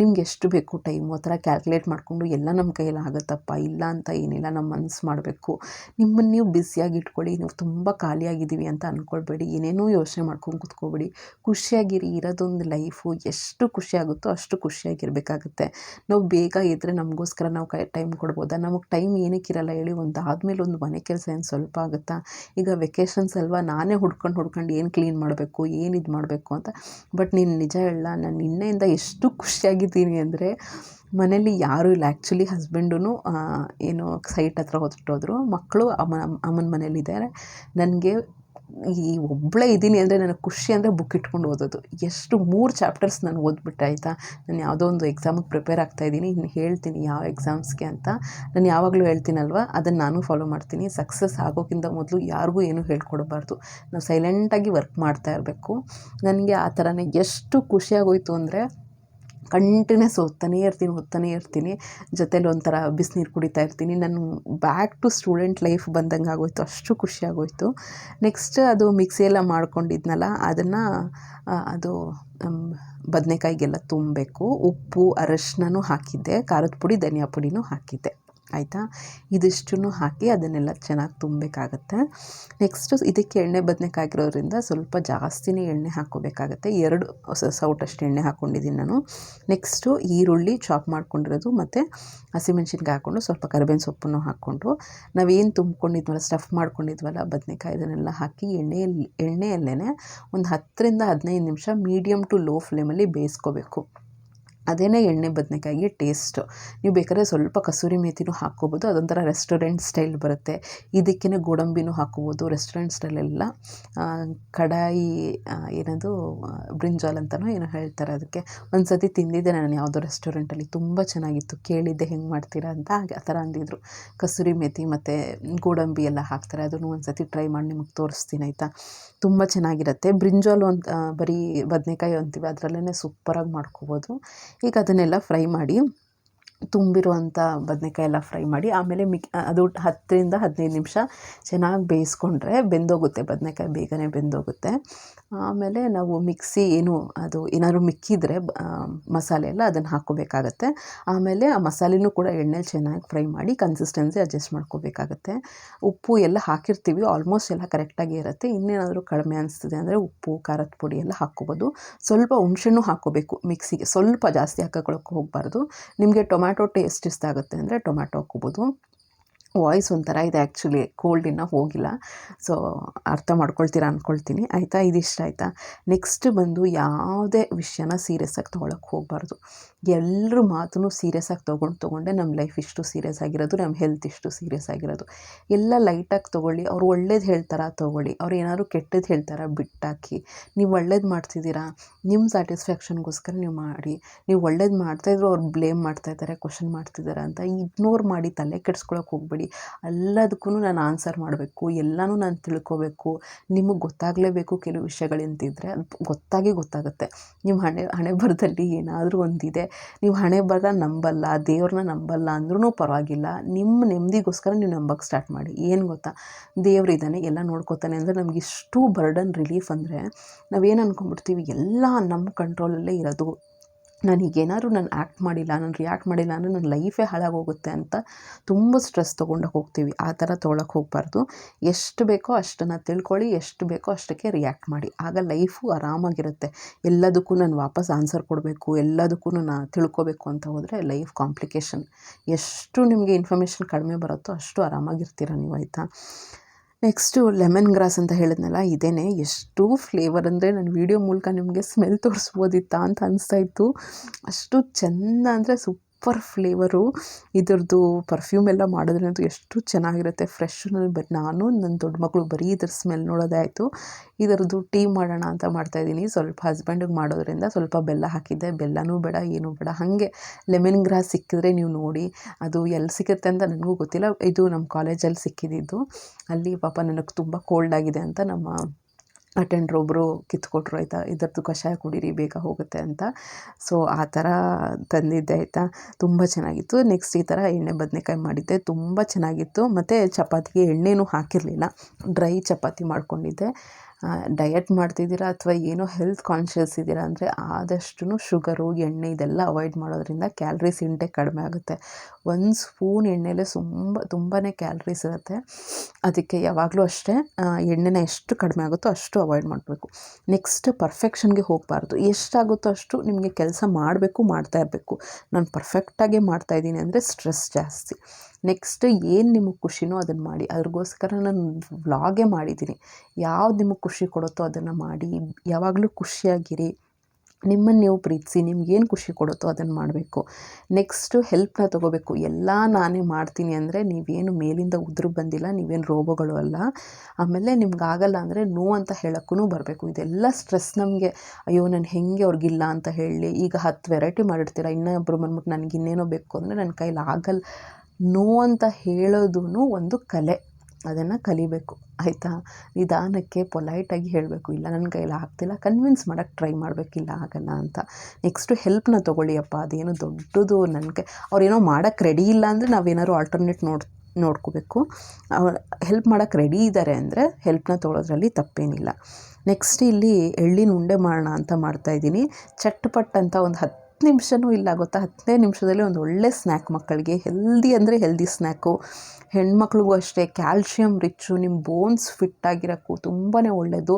ನಿಮ್ಗೆ ಎಷ್ಟು ಬೇಕು ಟೈಮು ಆ ಥರ ಕ್ಯಾಲ್ಕುಲೇಟ್ ಮಾಡಿಕೊಂಡು ಎಲ್ಲ ನಮ್ಮ ಕೈಯಲ್ಲಿ ಆಗುತ್ತಪ್ಪ, ಇಲ್ಲ ಅಂತ ಏನಿಲ್ಲ ನಮ್ಮ ಮನಸ್ಸು ಮಾಡಬೇಕು. ನಿಮ್ಮನ್ನು ನೀವು ಬ್ಯುಸಿಯಾಗಿ ಇಟ್ಕೊಳ್ಳಿ, ನೀವು ತುಂಬ ಖಾಲಿಯಾಗಿದ್ದೀವಿ ಅಂತ ಅಂದ್ಕೊಳ್ಬೇಡಿ ಏನೇನೋ ಯೋಚನೆ ಮಾಡ್ಕೊಂಡು ಕೂತ್ಕೋಬೇಡಿ. ಖುಷಿಯಾಗಿರಿ, ಇರೋದೊಂದು ಲೈಫು ಎಷ್ಟು ಖುಷಿಯಾಗುತ್ತೋ ಅಷ್ಟು ಖುಷಿಯಾಗಿರಬೇಕಾಗುತ್ತೆ. ನಾವು ಬೇಗ ಇದ್ದರೆ ನಮಗೋಸ್ಕರ ನಾವು ಕೈ ಟೈಮ್ ಕೊಡ್ಬೋದಾ? ನಮಗೆ ಟೈಮ್ ಏನಕ್ಕಿರಲ್ಲ ಹೇಳಿ ಒಂದು ಆದಮೇಲೆ ಒಂದು ಮನೆ ಕೆಲಸ ಏನು ಸ್ವಲ್ಪ ಆಗುತ್ತಾ? ಈಗ ವೆಕೇಷನ್ಸ್ ಅಲ್ವಾ? ನಾನೇ ಹುಡ್ಕೊಂಡು ಹುಡ್ಕೊಂಡು ಏನು ಕ್ಲೀನ್ ಮಾಡಬೇಕು? ಏನು ಇದು ಮಾಡಬೇಕು ಅಂತ? ಬಟ್ ನೀನು ನಿಜ ಹೇಳಲ್ಲ ನಾನು ನಿನ್ನೆಯಿಂದ ಎಷ್ಟು ಖುಷಿಯಾಗಿದ್ದೀನಿ ಅಂದರೆ ಮನೇಲಿ ಯಾರೂ ಇಲ್ಲ. ಆ್ಯಕ್ಚುಲಿ ಹಸ್ಬೆಂಡೂ ಏನು ಸೈಟ್ ಹತ್ರ ಹೊರಟೋದ್ರು ಮಕ್ಕಳು ಅಮ್ಮ ಅಮ್ಮನ ಮನೇಲಿದ್ದಾರೆ ನನಗೆ ಈ ಒಬ್ಬಳೇ ಇದ್ದೀನಿ ಅಂದರೆ ನನಗೆ ಖುಷಿ ಅಂದರೆ ಬುಕ್ ಇಟ್ಕೊಂಡು ಓದೋದು. ಎಷ್ಟು ಮೂರು ಚಾಪ್ಟರ್ಸ್ ನಾನು ಓದ್ಬಿಟ್ಟೆ, ಆಯಿತಾ? ನಾನು ಯಾವುದೋ ಒಂದು ಎಕ್ಸಾಮಿಗೆ ಪ್ರಿಪೇರ್ ಆಗ್ತಾಯಿದ್ದೀನಿ ಇನ್ನು ಹೇಳ್ತೀನಿ ಯಾವ ಎಕ್ಸಾಮ್ಸ್ಗೆ ಅಂತ. ನಾನು ಯಾವಾಗಲೂ ಹೇಳ್ತೀನಲ್ವ? ಅದನ್ನು ನಾನು ಫಾಲೋ ಮಾಡ್ತೀನಿ. ಸಕ್ಸಸ್ ಆಗೋಕ್ಕಿಂತ ಮೊದಲು ಯಾರಿಗೂ ಏನೂ ಹೇಳ್ಕೊಡಬಾರ್ದು. ನಾವು ಸೈಲೆಂಟಾಗಿ ವರ್ಕ್ ಮಾಡ್ತಾ ಇರಬೇಕು. ನನಗೆ ಆ ಥರನೇ ಎಷ್ಟು ಖುಷಿಯಾಗೋಯಿತು ಅಂದರೆ ಕಂಟಿನ್ಯೂಸ್ ಓದ್ತಾನೇ ಇರ್ತೀನಿ ಓದ್ತಾನೇ ಇರ್ತೀನಿ. ಜೊತೇಲಿ ಒಂಥರ ಬಿಸಿನೀರು ಕುಡಿತಾ ಇರ್ತೀನಿ. ನಾನು ಬ್ಯಾಕ್ ಟು ಸ್ಟೂಡೆಂಟ್ ಲೈಫ್ ಬಂದಂಗೆ ಆಗೋಯ್ತು, ಅಷ್ಟು ಖುಷಿ ನೆಕ್ಸ್ಟ್ ಅದು ಮಿಕ್ಸಿಯೆಲ್ಲ ಮಾಡ್ಕೊಂಡಿದ್ನಲ್ಲ, ಅದನ್ನು ಅದು ಬದನೇಕಾಯಿಗೆಲ್ಲ ತುಂಬಬೇಕು. ಉಪ್ಪು ಅರಶಿನೂ ಹಾಕಿದ್ದೆ, ಖಾರದ ಪುಡಿ, ಧನಿಯಾ ಪುಡಿನೂ ಹಾಕಿದ್ದೆ. ಆಯಿತಾ? ಇದಿಷ್ಟು ಹಾಕಿ ಅದನ್ನೆಲ್ಲ ಚೆನ್ನಾಗಿ ತುಂಬಬೇಕಾಗತ್ತೆ. ನೆಕ್ಸ್ಟು ಇದಕ್ಕೆ ಎಣ್ಣೆ ಬದನೆಕಾಗಿರೋದ್ರಿಂದ ಸ್ವಲ್ಪ ಜಾಸ್ತಿನೇ ಎಣ್ಣೆ ಹಾಕ್ಕೋಬೇಕಾಗತ್ತೆ. ಎರಡು ಸೌಟಷ್ಟು ಎಣ್ಣೆ ಹಾಕ್ಕೊಂಡಿದ್ದೀನಿ ನಾನು. ನೆಕ್ಸ್ಟು ಈರುಳ್ಳಿ ಚಾಪ್ ಮಾಡ್ಕೊಂಡಿರೋದು ಮತ್ತು ಹಸಿಮೆಣ್ಸಿನ್ಕಾಯಿ ಹಾಕ್ಕೊಂಡು ಸ್ವಲ್ಪ ಕರಿಬೇವಿನ ಸೊಪ್ಪನ್ನು ಹಾಕ್ಕೊಂಡು ನಾವೇನು ತುಂಬ್ಕೊಂಡಿದ್ವಲ್ಲ ಸ್ಟಫ್ ಮಾಡ್ಕೊಂಡಿದ್ವಲ್ಲ ಬದನೆಕಾಯಿ ಇದನ್ನೆಲ್ಲ ಹಾಕಿ ಎಣ್ಣೆಯಲ್ಲಿ ಎಣ್ಣೆಯಲ್ಲೇ ಒಂದು ಹತ್ತರಿಂದ ಹದಿನೈದು ನಿಮಿಷ ಮೀಡಿಯಮ್ ಟು ಲೋ ಫ್ಲೇಮಲ್ಲಿ ಬೇಯಿಸ್ಕೋಬೇಕು. ಅದೇನೇ ಎಣ್ಣೆ ಬದನೆಕಾಯಿಗೆ ಟೇಸ್ಟು ನೀವು ಬೇಕಾದ್ರೆ ಸ್ವಲ್ಪ ಕಸೂರಿ ಮೇಥಿನೂ ಹಾಕ್ಕೋಬೋದು. ಅದೊಂಥರ ರೆಸ್ಟೋರೆಂಟ್ ಸ್ಟೈಲ್ ಬರುತ್ತೆ. ಇದಕ್ಕೇ ಗೋಡಂಬಿನೂ ಹಾಕ್ಕೋಬೋದು. ರೆಸ್ಟೋರೆಂಟ್ ಸ್ಟೈಲೆಲ್ಲ ಕಡಾಯಿ ಏನದು ಬ್ರಿಂಜಾಲ್ ಅಂತಲೂ ಏನೋ ಹೇಳ್ತಾರೆ ಅದಕ್ಕೆ. ಒಂದು ಸತಿ ತಿಂದಿದ್ದೆ ನಾನು ಯಾವುದೋ ರೆಸ್ಟೋರೆಂಟಲ್ಲಿ ತುಂಬ ಚೆನ್ನಾಗಿತ್ತು. ಕೇಳಿದ್ದೆ ಹೆಂಗೆ ಮಾಡ್ತೀರಾ ಅಂತ. ಹಾಗೆ ಆ ಥರ ಅಂದಿದ್ರು. ಕಸೂರಿ ಮೇಥಿ ಮತ್ತು ಗೋಡಂಬಿ ಎಲ್ಲ ಹಾಕ್ತಾರೆ. ಅದನ್ನು ಒಂದು ಸತಿ ಟ್ರೈ ಮಾಡಿ ನಿಮಗೆ ತೋರಿಸ್ತೀನಿ, ಆಯಿತಾ? ತುಂಬ ಚೆನ್ನಾಗಿರುತ್ತೆ. ಬ್ರಿಂಜಾಲು ಅಂತ ಬರೀ ಬದನೆಕಾಯಿ ಅಂತೀವಿ. ಅದರಲ್ಲೇ ಸೂಪರಾಗಿ ಮಾಡ್ಕೋಬೋದು. ಈಗ ಅದನ್ನೆಲ್ಲ ಫ್ರೈ ಮಾಡಿ ತುಂಬಿರುವಂಥ ಬದನೆಕಾಯಿ ಎಲ್ಲ ಫ್ರೈ ಮಾಡಿ, ಆಮೇಲೆ ಮಿಕ್ ಅದು ಹತ್ತರಿಂದ ಹದಿನೈದು ನಿಮಿಷ ಚೆನ್ನಾಗಿ ಬೇಯಿಸ್ಕೊಂಡ್ರೆ ಬೆಂದೋಗುತ್ತೆ, ಬದನೇಕಾಯಿ ಬೇಗನೆ ಬೆಂದೋಗುತ್ತೆ. ಆಮೇಲೆ ನಾವು ಮಿಕ್ಸಿ ಏನು, ಅದು ಏನಾದರೂ ಮಿಕ್ಕಿದರೆ ಮಸಾಲೆ ಎಲ್ಲ ಅದನ್ನು ಹಾಕ್ಕೋಬೇಕಾಗತ್ತೆ. ಆಮೇಲೆ ಆ ಮಸಾಲೆನೂ ಕೂಡ ಎಣ್ಣೆಲಿ ಚೆನ್ನಾಗಿ ಫ್ರೈ ಮಾಡಿ ಕನ್ಸಿಸ್ಟೆನ್ಸಿ ಅಡ್ಜಸ್ಟ್ ಮಾಡ್ಕೋಬೇಕಾಗತ್ತೆ. ಉಪ್ಪು ಎಲ್ಲ ಹಾಕಿರ್ತೀವಿ ಆಲ್ಮೋಸ್ಟ್ ಎಲ್ಲ ಕರೆಕ್ಟಾಗಿ ಇರುತ್ತೆ. ಇನ್ನೇನಾದರೂ ಕಡಿಮೆ ಅನಿಸ್ತಿದೆ ಅಂದರೆ ಉಪ್ಪು, ಖಾರದ ಪುಡಿ ಎಲ್ಲ ಹಾಕ್ಕೋಬೋದು. ಸ್ವಲ್ಪ ಹುಣಸೆನೂ ಹಾಕ್ಕೋಬೇಕು ಮಿಕ್ಸಿಗೆ, ಸ್ವಲ್ಪ ಜಾಸ್ತಿ ಹಾಕೋಕೊಳಕ್ಕೆ ಹೋಗಬಾರ್ದು. ನಿಮಗೆ ಟೊಮ್ಯಾಟೊ ಟೊಮ್ಯಾಟೊ ಟೇಸ್ಟ್ ಇಷ್ಟ ಆಗುತ್ತೆ ಅಂದರೆ ಟೊಮ್ಯಾಟೊ ಹಾಕ್ಕೋಬೋದು. ವಾಯ್ಸ್ ಒಂಥರ ಇದೆ ಆ್ಯಕ್ಚುಲಿ ಕೋಲ್ಡ್ ಇನ್ನೂ ಹೋಗಿಲ್ಲ. ಸೊ ಅರ್ಥ ಮಾಡ್ಕೊಳ್ತೀರಾ ಅಂದ್ಕೊಳ್ತೀನಿ ಆಯಿತಾ? ಇದಿಷ್ಟ ಆಯಿತಾ? ನೆಕ್ಸ್ಟ್ ಬಂದು ಯಾವುದೇ ವಿಷಯನ ಸೀರಿಯಸ್ ಆಗಿ ತೊಗೊಳಕ್ಕೆ ಹೋಗಬಾರ್ದು. ಎಲ್ಲರ ಮಾತನ್ನು ಸೀರಿಯಸ್ ಆಗಿ ತೊಗೊಂಡು ತೊಗೊಂಡೆ ನಮ್ಮ ಲೈಫ್ ಇಷ್ಟು ಸೀರಿಯಸ್ ಆಗಿರೋದು ನಮ್ಮ ಹೆಲ್ತ್ ಇಷ್ಟು ಸೀರಿಯಸ್ ಆಗಿರೋದು. ಎಲ್ಲ ಲೈಟಾಗಿ ತೊಗೊಳ್ಳಿ. ಅವ್ರು ಒಳ್ಳೇದು ಹೇಳ್ತಾರ ತೊಗೊಳ್ಳಿ. ಅವ್ರು ಏನಾದ್ರು ಕೆಟ್ಟದ್ದು ಹೇಳ್ತಾರಾ ಬಿಟ್ಟಾಕಿ. ನೀವು ಒಳ್ಳೇದು ಮಾಡ್ತಿದ್ದೀರಾ? ನಿಮ್ಮ ಸ್ಯಾಟಿಸ್ಫ್ಯಾಕ್ಷನ್ಗೋಸ್ಕರ ನೀವು ಮಾಡಿ. ನೀವು ಒಳ್ಳೇದು ಮಾಡ್ತಾಯಿದ್ರು ಅವ್ರು ಬ್ಲೇಮ್ ಮಾಡ್ತಾಯಿದ್ದಾರೆ ಕ್ವಶನ್ ಮಾಡ್ತಿದ್ದಾರೆ ಅಂತ ಇಗ್ನೋರ್ ಮಾಡಿ ತಲೆ ಕೆಡ್ಸ್ಕೊಳಕ್ಕೆ ಹೋಗಬೇಡಿ. ಎಲ್ಲದಕ್ಕೂ ನಾನು ಆನ್ಸರ್ ಮಾಡಬೇಕು, ಎಲ್ಲನೂ ನಾನು ತಿಳ್ಕೊಬೇಕು. ನಿಮಗೆ ಗೊತ್ತಾಗಲೇಬೇಕು ಕೆಲವು ವಿಷಯಗಳಂತಿದ್ರೆ ಅದು ಗೊತ್ತಾಗೇ ಗೊತ್ತಾಗುತ್ತೆ. ನಿಮ್ಮ ಹಣೆ ಹಣೆ ಬರದಲ್ಲಿ ಏನಾದರೂ ಒಂದಿದೆ. ನೀವು ಹಣೆ ಬರದ ನಂಬಲ್ಲ, ದೇವ್ರನ್ನ ನಂಬಲ್ಲ ಅಂದ್ರೂ ಪರವಾಗಿಲ್ಲ. ನಿಮ್ಮ ನೆಮ್ಮದಿಗೋಸ್ಕರ ನೀವು ನಂಬಕ್ಕೆ ಸ್ಟಾರ್ಟ್ ಮಾಡಿ. ಏನು ಗೊತ್ತಾ? ದೇವ್ರಿದ್ದಾನೆ ಎಲ್ಲ ನೋಡ್ಕೊತಾನೆ ಅಂದರೆ ನಮ್ಗೆ ಇಷ್ಟು ಬರ್ಡನ್ ರಿಲೀಫ್ ಅಂದರೆ ನಾವೇನು ಅಂದ್ಕೊಂಡ್ಬಿಡ್ತೀವಿ ಎಲ್ಲ ನಮ್ಮ ಕಂಟ್ರೋಲಲ್ಲೇ ಇರೋದು. ನನಗೇನಾದ್ರು ನಾನು ಆ್ಯಕ್ಟ್ ಮಾಡಿಲ್ಲ, ನಾನು ರಿಯಾಕ್ಟ್ ಮಾಡಿಲ್ಲ ಅಂದರೆ ನನ್ನ ಲೈಫೇ ಹಾಳಾಗೋಗುತ್ತೆ ಅಂತ ತುಂಬ ಸ್ಟ್ರೆಸ್ ತೊಗೊಂಡು ಹೋಗ್ತೀವಿ. ಆ ಥರ ತೊಗೊಳಕ್ಕೆ ಹೋಗಬಾರ್ದು. ಎಷ್ಟು ಬೇಕೋ ಅಷ್ಟನ್ನು ತಿಳ್ಕೊಳ್ಳಿ, ಎಷ್ಟು ಬೇಕೋ ಅಷ್ಟಕ್ಕೆ ರಿಯಾಕ್ಟ್ ಮಾಡಿ. ಆಗ ಲೈಫು ಆರಾಮಾಗಿರುತ್ತೆ. ಎಲ್ಲದಕ್ಕೂ ನಾನು ವಾಪಸ್ ಆನ್ಸರ್ ಕೊಡಬೇಕು, ಎಲ್ಲದಕ್ಕೂ ನಾನು ತಿಳ್ಕೊಬೇಕು ಅಂತ ಹೋದರೆ ಲೈಫ್ ಕಾಂಪ್ಲಿಕೇಶನ್ ಎಷ್ಟು ನಿಮಗೆ ಇನ್ಫಾರ್ಮೇಷನ್ ಕಡಿಮೆ ಬರುತ್ತೋ ಅಷ್ಟು ಆರಾಮಾಗಿರ್ತೀರ ನೀವು ಆಯಿತಾ? ನೆಕ್ಸ್ಟು ಲೆಮನ್ ಗ್ರಾಸ್ ಅಂತ ಹೇಳಿದ್ನಲ್ಲ ಇದೇ ಎಷ್ಟು ಫ್ಲೇವರ್ ಅಂದರೆ ನಾನು ವೀಡಿಯೋ ಮೂಲಕ ನಿಮಗೆ ಸ್ಮೆಲ್ ತೋರಿಸ್ಬೋದಿತ್ತಾ ಅಂತ ಅನಿಸ್ತಾ ಇತ್ತು. ಅಷ್ಟು ಚೆಂದ ಅಂದರೆ ಸೂಪರ್ ಫ್ಲೇವರು. ಇದ್ರದ್ದು ಪರ್ಫ್ಯೂಮ್ ಎಲ್ಲ ಅದು ಎಷ್ಟು ಚೆನ್ನಾಗಿರುತ್ತೆ. ಫ್ರೆಶ್ ಬಟ್ ನಾನು ನನ್ನ ದೊಡ್ಡ ಮಗಳು ಬರೀ ಇದ್ರ ಸ್ಮೆಲ್ ನೋಡೋದೇ ಆಯಿತು. ಇದರದ್ದು ಟೀ ಮಾಡೋಣ ಅಂತ ಮಾಡ್ತಾಯಿದ್ದೀನಿ ಸ್ವಲ್ಪ ಹಸ್ಬೆಂಡಿಗೆ ಮಾಡೋದ್ರಿಂದ ಸ್ವಲ್ಪ ಬೆಲ್ಲ ಹಾಕಿದ್ದೆ. ಬೆಲ್ಲನೂ ಬೇಡ, ಏನೂ ಬೇಡ. ಹಾಗೆ ಲೆಮನ್ ಗ್ರಾಸ್ ಸಿಕ್ಕಿದ್ರೆ ನೀವು ನೋಡಿ. ಅದು ಎಲ್ಲಿ ಸಿಗುತ್ತೆ ಅಂತ ನನಗೂ ಗೊತ್ತಿಲ್ಲ. ಇದು ನಮ್ಮ ಕಾಲೇಜಲ್ಲಿ ಸಿಕ್ಕಿದ್ದು. ಅಲ್ಲಿ ಪಾಪ ನನಗೆ ತುಂಬ ಕೋಲ್ಡ್ ಆಗಿದೆ ಅಂತ ನಮ್ಮ ಅಟೆಂಡ್ರ್ ಒಬ್ಬರು ಕಿತ್ಕೊಟ್ರು ಆಯಿತಾ, ಇದರದ್ದು ಕಷಾಯ ಕುಡೀರಿ, ಬೇಗ ಹೋಗುತ್ತೆ ಅಂತ. ಸೊ ಆ ಥರ ತಂದಿದ್ದೆ ಆಯಿತಾ. ತುಂಬ ಚೆನ್ನಾಗಿತ್ತು. ನೆಕ್ಸ್ಟ್ ಈ ಥರ ಎಣ್ಣೆ ಬದನೆಕಾಯಿ ಮಾಡಿದ್ದೆ. ತುಂಬ ಚೆನ್ನಾಗಿತ್ತು. ಮತ್ತು ಚಪಾತಿಗೆ ಎಣ್ಣೆನೂ ಹಾಕಿರಲಿಲ್ಲ. ಡ್ರೈ ಚಪಾತಿ ಮಾಡ್ಕೊಂಡಿದ್ದೆ. ಡಯಟ್ ಮಾಡ್ತಿದ್ದೀರಾ ಅಥವಾ ಏನೋ ಹೆಲ್ತ್ ಕಾನ್ಷಿಯಸ್ ಇದ್ದೀರಾ ಅಂದರೆ ಆದಷ್ಟು ಶುಗರು ಎಣ್ಣೆ ಇದೆಲ್ಲ ಅವಾಯ್ಡ್ ಮಾಡೋದ್ರಿಂದ ಕ್ಯಾಲ್ರೀಸ್ ಇಂಟೇಕ್ ಕಡಿಮೆ ಆಗುತ್ತೆ. ಒಂದು ಸ್ಪೂನ್ ಎಣ್ಣೆಲೇ ತುಂಬ ತುಂಬಾ ಕ್ಯಾಲ್ರೀಸ್ ಇರುತ್ತೆ. ಅದಕ್ಕೆ ಯಾವಾಗಲೂ ಅಷ್ಟೇ ಎಣ್ಣೆನ ಎಷ್ಟು ಕಡಿಮೆ ಆಗುತ್ತೋ ಅಷ್ಟು ಅವಾಯ್ಡ್ ಮಾಡಬೇಕು. ನೆಕ್ಸ್ಟ್ ಪರ್ಫೆಕ್ಷನ್ಗೆ ಹೋಗಬಾರ್ದು. ಎಷ್ಟಾಗುತ್ತೋ ಅಷ್ಟು ನಿಮಗೆ ಕೆಲಸ ಮಾಡಬೇಕು, ಮಾಡ್ತಾ ಇರಬೇಕು. ನಾನು ಪರ್ಫೆಕ್ಟಾಗೇ ಮಾಡ್ತಾಯಿದ್ದೀನಿ ಅಂದರೆ ಸ್ಟ್ರೆಸ್ ಜಾಸ್ತಿ. ನೆಕ್ಸ್ಟ್ ಏನು ನಿಮಗೆ ಖುಷಿನೋ ಅದನ್ನು ಮಾಡಿ. ಅದ್ರಗೋಸ್ಕರ ನಾನು ವ್ಲಾಗೇ ಮಾಡಿದ್ದೀನಿ ಯಾವ್ದು ನಿಮಗೆ ಖುಷಿ ಕೊಡುತ್ತೋ ಅದನ್ನು ಮಾಡಿ. ಯಾವಾಗಲೂ ಖುಷಿಯಾಗಿರಿ. ನಿಮ್ಮನ್ನು ನೀವು ಪ್ರೀತಿಸಿ ನಿಮ್ಗೇನು ಖುಷಿ ಕೊಡುತ್ತೋ ಅದನ್ನು ಮಾಡಬೇಕು. ನೆಕ್ಸ್ಟು ಹೆಲ್ಪ್ನ ತೊಗೋಬೇಕು. ಎಲ್ಲ ನಾನೇ ಮಾಡ್ತೀನಿ ಅಂದರೆ ನೀವೇನು ಮೇಲಿಂದ ಉದುರು ಬಂದಿಲ್ಲ, ನೀವೇನು ರೋಬೋಗಳು ಅಲ್ಲ. ಆಮೇಲೆ ನಿಮ್ಗಾಗಲ್ಲ ಅಂದರೆ ನೋ ಅಂತ ಹೇಳೋಕ್ಕೂ ಬರಬೇಕು. ಇದೆಲ್ಲ ಸ್ಟ್ರೆಸ್ ನಮಗೆ. ಅಯ್ಯೋ, ನಾನು ಹೇಗೆ ಅವ್ರಿಗಿಲ್ಲ ಅಂತ ಹೇಳಿ. ಈಗ ಹತ್ತು ವೆರೈಟಿ ಮಾಡಿರ್ತೀರ? ಇನ್ನೊಬ್ಬರು ಬಂದ್ಬಿಟ್ಟು ನನಗೆ ಇನ್ನೇನೋ ಬೇಕು ಅಂದರೆ ನನ್ನ ಕೈಲಿ ಆಗಲ್ಲ ನೋ ಅಂತ ಹೇಳೋದೂ ಒಂದು ಕಲೆ. ಅದನ್ನು ಕಲಿಬೇಕು, ಆಯಿತಾ? ನಿಧಾನಕ್ಕೆ ಪೊಲೈಟಾಗಿ ಹೇಳಬೇಕು, ಇಲ್ಲ ನನ್ನ ಕೈಯಲ್ಲಿ ಆಗ್ತಿಲ್ಲ, ಕನ್ವಿನ್ಸ್ ಮಾಡೋಕ್ಕೆ ಟ್ರೈ ಮಾಡಬೇಕಿಲ್ಲ, ಆಗಲ್ಲ ಅಂತ. ನೆಕ್ಸ್ಟು ಹೆಲ್ಪ್ನ ತೊಗೊಳ್ಳಿಯಪ್ಪ, ಅದೇನು ದೊಡ್ಡದು ನನಗೆ ಅವ್ರೇನೋ ಮಾಡೋಕ್ಕೆ ರೆಡಿ ಇಲ್ಲ ಅಂದರೆ ನಾವೇನಾದ್ರು ಆಲ್ಟರ್ನೇಟ್ ನೋಡಿ, ನೋಡ್ಕೋಬೇಕು. ಹೆಲ್ಪ್ ಮಾಡೋಕ್ಕೆ ರೆಡಿ ಇದ್ದಾರೆ ಅಂದರೆ ಹೆಲ್ಪ್ನ ತೊಗೊಳೋದ್ರಲ್ಲಿ ತಪ್ಪೇನಿಲ್ಲ. ನೆಕ್ಸ್ಟ್ ಇಲ್ಲಿ ಎಳ್ಳಿನ ಉಂಡೆ ಮಾಡೋಣ ಅಂತ ಮಾಡ್ತಾಯಿದ್ದೀನಿ ಚಟ್ಪಟ್ ಅಂತ ಒಂದು ಹತ್ತು ನಿಮಿಷವೂ ಇಲ್ಲ ಗೊತ್ತಾ? ಹತ್ತನೇ ನಿಮಿಷದಲ್ಲಿ ಒಂದು ಒಳ್ಳೆ ಸ್ನ್ಯಾಕ್ ಮಕ್ಕಳಿಗೆ. ಹೆಲ್ದಿ ಅಂದರೆ ಹೆಲ್ದಿ ಸ್ನ್ಯಾಕು. ಹೆಣ್ಮಕ್ಳಿಗೂ ಅಷ್ಟೇ ಕ್ಯಾಲ್ಶಿಯಮ್ ರಿಚ್ಚು ನಿಮ್ಮ ಬೋನ್ಸ್ ಫಿಟ್ ಆಗಿರೋಕ್ಕೂ ತುಂಬಾ ಒಳ್ಳೆಯದು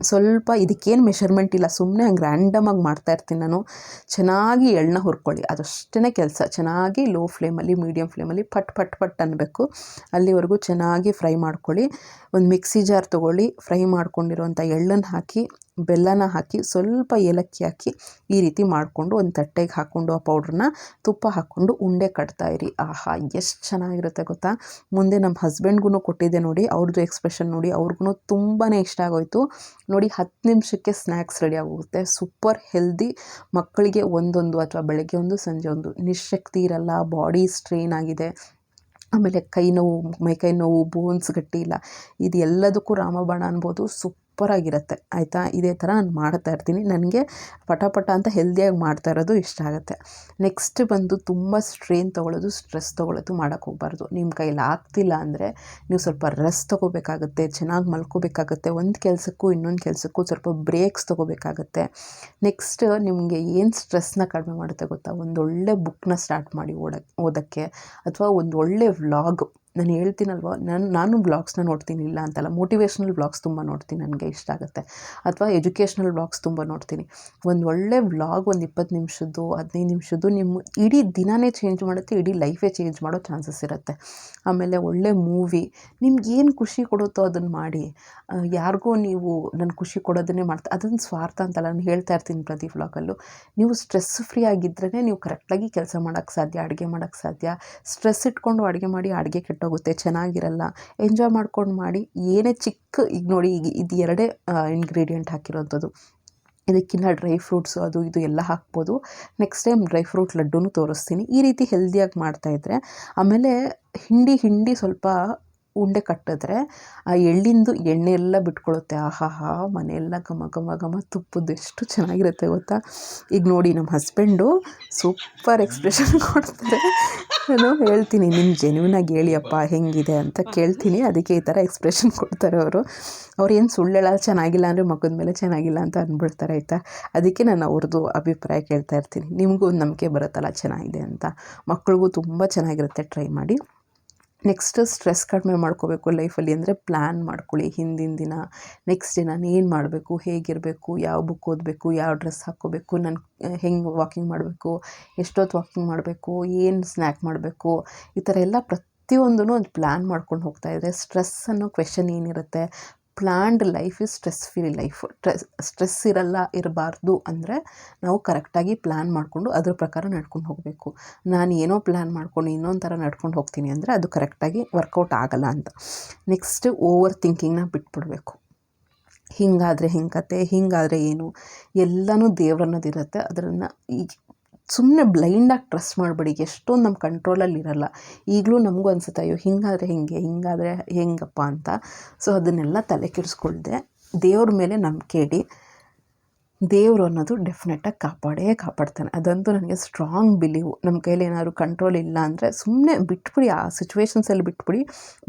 ಸ್ವಲ್ಪ ಇದಕ್ಕೇನು ಮೆಷರ್ಮೆಂಟ್ ಇಲ್ಲ ಸುಮ್ಮನೆ ಹಂಗೆ ರ್ಯಾಂಡಮಾಗಿ ಮಾಡ್ತಾಯಿರ್ತೀನಿ ನಾನು. ಚೆನ್ನಾಗಿ ಎಳ್ಳನ್ನ ಹುರ್ಕೊಳ್ಳಿ. ಅದಷ್ಟೇ ಕೆಲಸ. ಚೆನ್ನಾಗಿ ಲೋ ಫ್ಲೇಮಲ್ಲಿ ಮೀಡಿಯಮ್ ಫ್ಲೇಮಲ್ಲಿ ಪಟ್ ಪಟ್ ಪಟ್ ಅನ್ನಬೇಕು ಅಲ್ಲಿವರೆಗೂ ಚೆನ್ನಾಗಿ ಫ್ರೈ ಮಾಡ್ಕೊಳ್ಳಿ. ಒಂದು ಮಿಕ್ಸಿ ಜಾರ್ ತೊಗೊಳ್ಳಿ. ಫ್ರೈ ಮಾಡ್ಕೊಂಡಿರೋಂಥ ಎಳ್ಳನ್ನು ಹಾಕಿ ಬೆಲ್ಲನ ಹಾಕಿ ಸ್ವಲ್ಪ ಏಲಕ್ಕಿ ಹಾಕಿ ಈ ರೀತಿ ಮಾಡಿಕೊಂಡು ಒಂದು ತಟ್ಟೆಗೆ ಹಾಕ್ಕೊಂಡು ಆ ಪೌಡ್ರನ್ನ ತುಪ್ಪ ಹಾಕ್ಕೊಂಡು ಉಂಡೆ ಕಟ್ತಾಯಿರಿ ಆಹಾ, ಎಷ್ಟು ಚೆನ್ನಾಗಿರುತ್ತೆ ಗೊತ್ತಾ? ಮುಂದೆ ನಮ್ಮ ಹಸ್ಬೆಂಡ್ಗೂ ಕೊಟ್ಟಿದ್ದೆ ನೋಡಿ ಅವ್ರದ್ದು ಎಕ್ಸ್ಪ್ರೆಷನ್ ನೋಡಿ ಅವ್ರಿಗೂ ತುಂಬಾ ಇಷ್ಟ ಆಗೋಯಿತು. ನೋಡಿ, ಹತ್ತು ನಿಮಿಷಕ್ಕೆ ಸ್ನ್ಯಾಕ್ಸ್ ರೆಡಿ ಆಗೋಗುತ್ತೆ. ಸೂಪರ್ ಹೆಲ್ದಿ ಮಕ್ಕಳಿಗೆ ಒಂದೊಂದು ಅಥವಾ ಬೆಳಗ್ಗೆ ಒಂದು, ಸಂಜೆ ಒಂದು. ನಿಶಕ್ತಿ ಇರಲ್ಲ ಬಾಡಿ ಸ್ಟ್ರೈನ್ ಆಗಿದೆ. ಆಮೇಲೆ ಕೈ ನೋವು ಮೈಕೈ ನೋವು ಬೋನ್ಸ್ ಗಟ್ಟಿ ಇಲ್ಲ. ಇದು ಎಲ್ಲದಕ್ಕೂ ರಾಮಬಾಣ ಅನ್ಬೋದು. ಸೂಪರಾಗಿರುತ್ತೆ, ಆಯಿತಾ? ಇದೇ ಥರ ನಾನು ಮಾಡ್ತಾ ಇರ್ತೀನಿ. ನನಗೆ ಪಟಪಟ ಪಟ ಅಂತ ಹೆಲ್ದಿಯಾಗಿ ಮಾಡ್ತಾ ಇರೋದು ಇಷ್ಟ ಆಗುತ್ತೆ. ನೆಕ್ಸ್ಟ್ ಬಂದು ತುಂಬ ಸ್ಟ್ರೈನ್ ತೊಗೊಳ್ಳೋದು, ಸ್ಟ್ರೆಸ್ ತೊಗೊಳ್ಳೋದು ಮಾಡೋಕ್ಕೆ ಹೋಗ್ಬಾರ್ದು. ನಿಮ್ಮ ಕೈಲಿ ಆಗ್ತಿಲ್ಲ ಅಂದರೆ ನೀವು ಸ್ವಲ್ಪ ರೆಸ್ಟ್ ತೊಗೋಬೇಕಾಗುತ್ತೆ, ಚೆನ್ನಾಗಿ ಮಲ್ಕೋಬೇಕಾಗುತ್ತೆ. ಒಂದು ಕೆಲಸಕ್ಕೂ ಇನ್ನೊಂದು ಕೆಲಸಕ್ಕೂ ಸ್ವಲ್ಪ ಬ್ರೇಕ್ಸ್ ತೊಗೋಬೇಕಾಗುತ್ತೆ. ನೆಕ್ಸ್ಟ್ ನಿಮಗೆ ಏನು ಸ್ಟ್ರೆಸ್ನ ಕಡಿಮೆ ಮಾಡುತ್ತೆ ಗೊತ್ತಾ? ಒಂದೊಳ್ಳೆ ಬುಕ್ನ ಸ್ಟಾರ್ಟ್ ಮಾಡಿ ಓಡಕ್ಕೆ ಓದೋಕ್ಕೆ, ಅಥವಾ ಒಳ್ಳೆ ವ್ಲಾಗ್ ನಾನು ಹೇಳ್ತೀನಲ್ವ, ನಾನು ನಾನು ಬ್ಲಾಗ್ಸ್ನ ನೋಡ್ತೀನಿ, ಇಲ್ಲ ಅಂತಲ್ಲ ಮೋಟಿವೇಶ್ನಲ್ ಬ್ಲಾಗ್ಸ್ ತುಂಬ ನೋಡ್ತೀನಿ ನನಗೆ ಇಷ್ಟ ಆಗುತ್ತೆ. ಅಥವಾ ಎಜುಕೇಷ್ನಲ್ ಬ್ಲಾಗ್ಸ್ ತುಂಬ ನೋಡ್ತೀನಿ. ಒಂದು ಒಳ್ಳೆ ವ್ಲಾಗ್ ಒಂದು ಇಪ್ಪತ್ತು ನಿಮಿಷದ್ದು, ಹದಿನೈದು ನಿಮಿಷದ್ದು ನಿಮ್ಮ ಇಡೀ ದಿನಾನೇ ಚೇಂಜ್ ಮಾಡುತ್ತೆ, ಇಡೀ ಲೈಫೇ ಚೇಂಜ್ ಮಾಡೋ ಚಾನ್ಸಸ್ ಇರುತ್ತೆ. ಆಮೇಲೆ ಒಳ್ಳೆ ಮೂವಿ ನಿಮ್ಗೆ ಏನು ಖುಷಿ ಕೊಡುತ್ತೋ ಅದನ್ನು ಮಾಡಿ. ಯಾರಿಗೂ ನೀವು ನನ್ನ ಖುಷಿ ಕೊಡೋದನ್ನೇ ಮಾಡ್ತಾ ಅದನ್ನು ಸ್ವಾರ್ಥ ಅಂತಲ್ಲ ನಾನು ಹೇಳ್ತಾ ಇರ್ತೀನಿ ಪ್ರತಿ ವ್ಲಾಗಲ್ಲೂ. ನೀವು ಸ್ಟ್ರೆಸ್ ಫ್ರೀ ಆಗಿದ್ರೇ ನೀವು ಕರೆಕ್ಟಾಗಿ ಕೆಲಸ ಮಾಡೋಕ್ಕೆ ಸಾಧ್ಯ, ಅಡುಗೆ ಮಾಡೋಕ್ಕೆ ಸಾಧ್ಯ. ಸ್ಟ್ರೆಸ್ ಇಟ್ಕೊಂಡು ಅಡುಗೆ ಮಾಡಿ, ಅಡುಗೆ ಕೆಟ್ಟೋಗುತ್ತೆ ಚೆನ್ನಾಗಿರಲ್ಲ. ಎಂಜಾಯ್ ಮಾಡ್ಕೊಂಡು ಮಾಡಿ, ಏನೇ ಚಿಕ್ಕ, ಈಗ ನೋಡಿ, ಈಗ ಇದು ಎರಡೇ ಇಂಗ್ರೀಡಿಯೆಂಟ್ ಹಾಕಿರೋವಂಥದ್ದು ಇದಕ್ಕಿಂತ ಡ್ರೈ ಫ್ರೂಟ್ಸು ಅದು ಇದು ಎಲ್ಲ ಹಾಕ್ಬೋದು. Next time dry fruit laddoo ತೋರಿಸ್ತೀನಿ. ಈ ರೀತಿ ಹೆಲ್ದಿಯಾಗಿ ಮಾಡ್ತಾಯಿದ್ರೆ ಆಮೇಲೆ ಹಿಂಡಿ ಹಿಂಡಿ ಸ್ವಲ್ಪ ಉಂಡೆ ಕಟ್ಟಿದ್ರೆ, ಆ ಎಳ್ಳಿಂದು ಎಣ್ಣೆ ಎಲ್ಲ ಬಿಟ್ಕೊಳ್ಳುತ್ತೆ ಆಹಾಹಾ, ಮನೆಯೆಲ್ಲ ಘಮ ಘಮ ಘಮ ತುಪ್ಪದ್ದು ಎಷ್ಟು ಚೆನ್ನಾಗಿರುತ್ತೆ ಗೊತ್ತಾ? ಈಗ ನೋಡಿ, ನಮ್ಮ ಹಸ್ಬೆಂಡು ಸೂಪರ್ ಎಕ್ಸ್ಪ್ರೆಷನ್ ಕೊಡ್ತಾರೆ. ನಾನು ಹೇಳ್ತೀನಿ ನಿಮ್ಮ ಜೆನ್ಯೂನಾಗಿ ಹೇಳಿಯಪ್ಪ, ಹೆಂಗಿದೆ ಅಂತ ಕೇಳ್ತೀನಿ. ಅದಕ್ಕೆ ಈ ಥರ ಎಕ್ಸ್ಪ್ರೆಷನ್ ಕೊಡ್ತಾರೆ ಅವರು. ಅವ್ರು ಏನು ಚೆನ್ನಾಗಿಲ್ಲ ಅಂದರೆ ಮಗದ ಮೇಲೆ ಚೆನ್ನಾಗಿಲ್ಲ ಅಂತ ಅಂದ್ಬಿಡ್ತಾರೆ ಆಯಿತಾ? ಅದಕ್ಕೆ ನಾನು ಅವ್ರದ್ದು ಅಭಿಪ್ರಾಯ ಕೇಳ್ತಾ ಇರ್ತೀನಿ. ನಿಮಗೂ ಒಂದು ನಂಬಿಕೆ ಬರುತ್ತಲ್ಲ, ಚೆನ್ನಾಗಿದೆ ಅಂತ. ಮಕ್ಳಿಗೂ ತುಂಬ ಚೆನ್ನಾಗಿರುತ್ತೆ ಟ್ರೈ ಮಾಡಿ. ನೆಕ್ಸ್ಟ್ ಸ್ಟ್ರೆಸ್ ಕಡಿಮೆ ಮಾಡ್ಕೋಬೇಕು ಲೈಫಲ್ಲಿ ಅಂದರೆ ಪ್ಲ್ಯಾನ್ ಮಾಡ್ಕೊಳ್ಳಿ ಹಿಂದಿನ ದಿನ. ನೆಕ್ಸ್ಟ್ ಡೇ ನಾನು ಏನು ಮಾಡಬೇಕು, ಹೇಗಿರಬೇಕು, ಯಾವ ಬುಕ್ ಓದಬೇಕು, ಯಾವ ಡ್ರೆಸ್ ಹಾಕ್ಕೋಬೇಕು, ನಾನು, ಹೆಂಗೆ ವಾಕಿಂಗ್ ಮಾಡಬೇಕು ಎಷ್ಟೊತ್ತು ವಾಕಿಂಗ್ ಮಾಡಬೇಕು, ಏನು ಸ್ನ್ಯಾಕ್ ಮಾಡಬೇಕು, ಈ ಥರ ಎಲ್ಲ ಪ್ರತಿಯೊಂದೂ ಒಂದು ಪ್ಲ್ಯಾನ್ ಮಾಡ್ಕೊಂಡು ಹೋಗ್ತಾ ಇದ್ದರೆ ಸ್ಟ್ರೆಸ್ ಅನ್ನೋ ಕ್ವೆಶನ್ ಏನಿರುತ್ತೆ? Planned life is stress free life. ಟ್ರೆಸ್ stress ಇರಲ್ಲ, ಇರಬಾರ್ದು ಅಂದರೆ ನಾವು ಕರೆಕ್ಟಾಗಿ ಪ್ಲ್ಯಾನ್ ಮಾಡಿಕೊಂಡು ಅದ್ರ ಪ್ರಕಾರ ನಡ್ಕೊಂಡು ಹೋಗಬೇಕು. ನಾನು ಏನೋ ಪ್ಲ್ಯಾನ್ ಮಾಡ್ಕೊಂಡು ಇನ್ನೊಂದು ಥರ ನಡ್ಕೊಂಡು ಹೋಗ್ತೀನಿ ಅಂದರೆ ಅದು ಕರೆಕ್ಟಾಗಿ ವರ್ಕೌಟ್ ಆಗಲ್ಲ ಅಂತ. Next over ಥಿಂಕಿಂಗ್ನ ಬಿಟ್ಬಿಡಬೇಕು. ಹಿಂಗಾದರೆ ಹಿಂಗೆ ಕತೆ, ಹಿಂಗಾದರೆ ಏನು? ಎಲ್ಲನೂ ದೇವ್ರನ್ನೋದಿರುತ್ತೆ. ಅದರನ್ನು ಈಗ ಸುಮ್ಮನೆ ಬ್ಲೈಂಡಾಗಿ ಟ್ರಸ್ಟ್ ಮಾಡಬೇಡಿ. ಎಷ್ಟೊಂದು ನಮ್ಮ ಕಂಟ್ರೋಲಲ್ಲಿ ಇರಲ್ಲ. ಈಗಲೂ ನಮಗೂ ಅನಿಸುತ್ತೆ, ಅಯ್ಯೋ, ಹಿಂಗಾದರೆ ಹೇಗೆ? ಹಿಂಗಾದರೆ ಹೆಂಗಪ್ಪ? ಅಂತ. ಸೊ ಅದನ್ನೆಲ್ಲ ತಲೆ ಕೆಡಿಸ್ಕೊಳ್ದೆ, ದೇವ್ರ ಮೇಲೆ ನಂಬಿಕೆ ಇಡಿ. ದೇವರು ಅನ್ನೋದು ಡೆಫಿನೆಟಾಗಿ ಕಾಪಾಡೇ ಕಾಪಾಡ್ತಾನೆ. ಅದಂತೂ ನನಗೆ ಸ್ಟ್ರಾಂಗ್ ಬಿಲೀವು ನಮ್ಮ ಕೈಯಲ್ಲಿ ಏನಾದ್ರು ಕಂಟ್ರೋಲ್ ಇಲ್ಲ ಅಂದರೆ ಸುಮ್ಮನೆ ಬಿಟ್ಬಿಡಿ, ಆ ಸಿಚುವೇಶನ್ಸಲ್ಲಿ ಬಿಟ್ಬಿಡಿ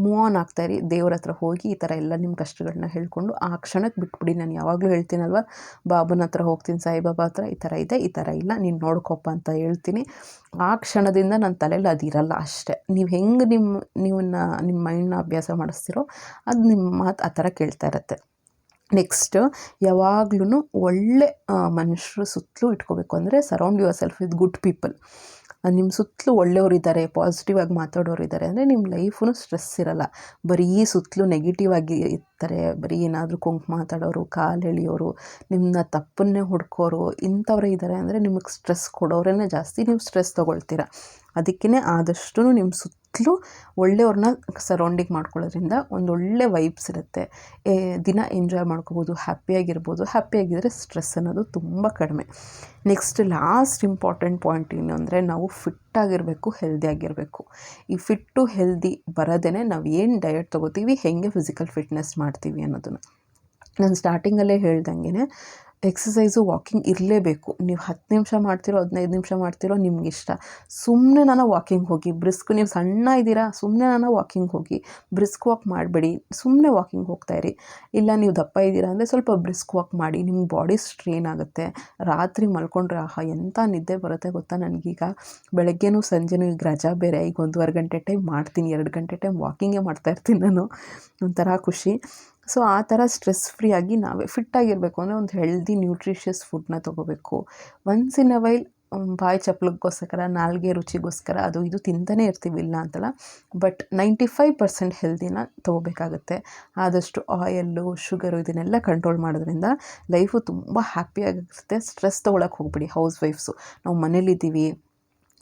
ಮೂವ್ ಆನ್ ಆಗ್ತಾಯಿರಿ ದೇವ್ರ ಹತ್ರ ಹೋಗಿ ಈ ಥರ ಎಲ್ಲ ನಿಮ್ಮ ಕಷ್ಟಗಳನ್ನ ಹೇಳ್ಕೊಂಡು ಆ ಕ್ಷಣಕ್ಕೆ ಬಿಟ್ಬಿಡಿ. ನಾನು ಯಾವಾಗಲೂ ಹೇಳ್ತೀನಲ್ವ, ಬಾಬನ ಹತ್ರ ಹೋಗ್ತೀನಿ, ಸಾಯಿಬಾಬಾ ಹತ್ರ ಈ ಥರ ಇದೆ, ಈ ಥರ ಇಲ್ಲ, ನೀನು ನೋಡ್ಕೊಪ್ಪ ಅಂತ ಹೇಳ್ತೀನಿ. ಆ ಕ್ಷಣದಿಂದ ನನ್ನ ತಲೆಯಲ್ಲಿ ಅದಿರಲ್ಲ ಅಷ್ಟೇ. ನೀವು ಹೆಂಗೆ ನಿಮ್ಮ ನೀವನ್ನ ನಿಮ್ಮ ಮೈಂಡ್ನ ಅಭ್ಯಾಸ ಮಾಡಿಸ್ತೀರೋ ಅದು ನಿಮ್ಮ ಮಾತು ಆ ಥರ ಕೇಳ್ತಾ ಇರುತ್ತೆ. ನೆಕ್ಸ್ಟ್ ಯಾವಾಗ್ಲೂ ಒಳ್ಳೆ ಮನುಷ್ಯರು ಸುತ್ತಲೂ ಇಟ್ಕೋಬೇಕು. ಅಂದರೆ surround yourself with good people ನಿಮ್ಮ ಸುತ್ತಲೂ ಒಳ್ಳೆಯವರಿದ್ದಾರೆ ಪಾಸಿಟಿವ್ ಆಗಿ ಮಾತಾಡೋರು ಇದ್ದಾರೆ ಅಂದರೆ ನಿಮ್ಮ ಲೈಫೂ ಸ್ಟ್ರೆಸ್ ಇರಲ್ಲ. ಬರೀ ಸುತ್ತಲೂ ನೆಗೆಟಿವ್ ಆಗಿ ಇರ್ತಾರೆ, ಬರೀ ಏನಾದರೂ ಕೊಂಕು ಮಾತಾಡೋರು, ಕಾಲು ಎಳೆಯೋರು ನಿಮ್ಮನ್ನ ತಪ್ಪನ್ನೇ ಹುಡ್ಕೋರು, ಇಂಥವ್ರೇ ಇದ್ದಾರೆ ಅಂದರೆ ನಿಮಗೆ ಸ್ಟ್ರೆಸ್ ಕೊಡೋರೇ ಜಾಸ್ತಿ, ನೀವು ಸ್ಟ್ರೆಸ್ ತೊಗೊಳ್ತೀರ. ಅದಕ್ಕೇ ಆದಷ್ಟು ನಿಮ್ಮ ಸುತ್ತಲೂ ಒಳ್ಳೆಯವ್ರನ್ನ ಸರೌಂಡಿಂಗ್ ಮಾಡ್ಕೊಳ್ಳೋದ್ರಿಂದ ಒಂದು ಒಳ್ಳೆ ವೈಬ್ಸ್ ಇರುತ್ತೆ. ದಿನ ಎಂಜಾಯ್ ಮಾಡ್ಕೋಬೋದು ಹ್ಯಾಪಿಯಾಗಿರ್ಬೋದು ಹ್ಯಾಪಿಯಾಗಿದ್ದರೆ ಸ್ಟ್ರೆಸ್ ಅನ್ನೋದು ತುಂಬ ಕಡಿಮೆ. ನೆಕ್ಸ್ಟ್ ಲಾಸ್ಟ್ ಇಂಪಾರ್ಟೆಂಟ್ ಪಾಯಿಂಟ್ ಏನು ಅಂದರೆ ನಾವು ಫಿಟ್ಟಾಗಿರಬೇಕು ಹೆಲ್ದಿಯಾಗಿರಬೇಕು ಈ ಫಿಟ್ಟು ಹೆಲ್ದಿ ಬರೋದೇ ನಾವು ಏನು ಡಯಟ್ ತೊಗೋತೀವಿ, ಹೇಗೆ ಫಿಸಿಕಲ್ ಫಿಟ್ನೆಸ್ ಮಾಡ್ತೀವಿ ಅನ್ನೋದನ್ನು. ನಾನು ಸ್ಟಾರ್ಟಿಂಗಲ್ಲೇ ಹೇಳ್ದಂಗೆ ಎಕ್ಸಸೈಸು, ವಾಕಿಂಗ್ ಇರಲೇಬೇಕು. ನೀವು ಹತ್ತು ನಿಮಿಷ ಮಾಡ್ತಿರೋ, ಹದಿನೈದು ನಿಮಿಷ ಮಾಡ್ತಿರೋ ನಿಮ್ಗಿಷ್ಟ. ಸುಮ್ಮನೆ ನಾನು ವಾಕಿಂಗ್ ಹೋಗಿ, ಬ್ರಿಸ್ಕ್, ನೀವು ಸಣ್ಣ ಇದ್ದೀರಾ ಸುಮ್ಮನೆ ನಾನು ವಾಕಿಂಗ್ ಹೋಗಿ, ಬ್ರಿಸ್ಕ್ ವಾಕ್ ಮಾಡಬೇಡಿ. ಸುಮ್ಮನೆ ವಾಕಿಂಗ್ ಹೋಗ್ತಾ ಇರಿ. ಇಲ್ಲ, ನೀವು ದಪ್ಪ ಇದ್ದೀರಾ ಅಂದರೆ ಸ್ವಲ್ಪ ಬ್ರಿಸ್ಕ್ ವಾಕ್ ಮಾಡಿ ನಿಮ್ಮ ಬಾಡಿ ಸ್ಟ್ರೇನ್ ಆಗುತ್ತೆ. ರಾತ್ರಿ ಮಲ್ಕೊಂಡ್ರೆ, ಆಹಾ ಎಂಥ ನಿದ್ದೆ ಬರುತ್ತೆ ಗೊತ್ತಾ ನನಗೀಗ? ಬೆಳಗ್ಗೆನೂ ಸಂಜೆನೂ ಈಗ ರಜಾ ಬೇರೆ. ಈಗ ಒಂದೂವರೆ ಗಂಟೆ ಟೈಮ್ ಮಾಡ್ತೀನಿ, ಎರಡು ಗಂಟೆ ಟೈಮ್ ವಾಕಿಂಗೇ ಮಾಡ್ತಾ ಇರ್ತೀನಿ ನಾನು. ಒಂಥರ ಖುಷಿ. ಸೊ ಆ ಥರ ಸ್ಟ್ರೆಸ್ ಫ್ರೀ ಆಗಿ ನಾವೇ ಫಿಟ್ಟಾಗಿರಬೇಕು ಅಂದರೆ ಒಂದು ಹೆಲ್ದಿ ನ್ಯೂಟ್ರಿಷಿಯಸ್ ಫುಡ್ನ ತೊಗೋಬೇಕು. ಒನ್ಸ್ ಇನ್ ಅ ವೈಲ್ ಬಾಯಿ ಚಪ್ಪಲಕ್ಕೋಸ್ಕರ, ನಾಲ್ಗೆ ರುಚಿಗೋಸ್ಕರ ಅದು ಇದು ತಿಂತಾನೆ ಇರ್ತೀವಿ, ಇಲ್ಲ ಅಂತಲ್ಲ. ಬಟ್ ನೈಂಟಿ ಫೈವ್ ಪರ್ಸೆಂಟ್ ಹೆಲ್ದಿನ ತೊಗೋಬೇಕಾಗುತ್ತೆ. ಆದಷ್ಟು ಆಯಲ್ಲು ಶುಗರು ಇದನ್ನೆಲ್ಲ ಕಂಟ್ರೋಲ್ ಮಾಡೋದ್ರಿಂದ ಲೈಫು ತುಂಬ ಹ್ಯಾಪಿಯಾಗಿರುತ್ತೆ ಸ್ಟ್ರೆಸ್ ತೊಗೊಳಕ್ಕೆ ಹೋಗ್ಬಿಡಿ ಹೌಸ್ ವೈಫ್ಸು ನಾವು ಮನೇಲಿದ್ದೀವಿ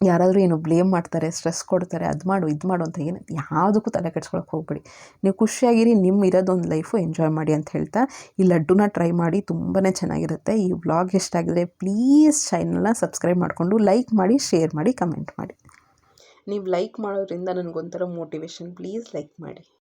ಯಾರಾದರೂ ಏನು ಬ್ಲೇಮ್ ಮಾಡ್ತಾರೆ ಸ್ಟ್ರೆಸ್ ಕೊಡ್ತಾರೆ, ಅದು ಮಾಡು, ಇದು ಮಾಡು ಅಂತ ಏನು, ಯಾವುದಕ್ಕೂ ತಲೆ ಕೆಡ್ಸ್ಕೊಳಕ್ಕೆ ಹೋಗ್ಬೇಡಿ. ನೀವು ಖುಷಿಯಾಗಿರಿ ನಿಮ್ಮ ಇರೋದೊಂದು ಲೈಫು ಎಂಜಾಯ್ ಮಾಡಿ ಅಂತ ಹೇಳ್ತಾ, ಈ ಲಡ್ಡುನ ಟ್ರೈ ಮಾಡಿ ತುಂಬಾ ಚೆನ್ನಾಗಿರುತ್ತೆ. ಈ ವ್ಲಾಗ್ ಎಷ್ಟಾಗಿದೆ ಪ್ಲೀಸ್ ಚಾನಲ್ನ ಸಬ್ಸ್ಕ್ರೈಬ್ ಮಾಡಿಕೊಂಡು ಲೈಕ್ ಮಾಡಿ ಶೇರ್ ಮಾಡಿ ಕಮೆಂಟ್ ಮಾಡಿ. ನೀವು ಲೈಕ್ ಮಾಡೋದ್ರಿಂದ ನನಗೊಂಥರ ಮೋಟಿವೇಶನ್ ಪ್ಲೀಸ್ ಲೈಕ್ ಮಾಡಿ.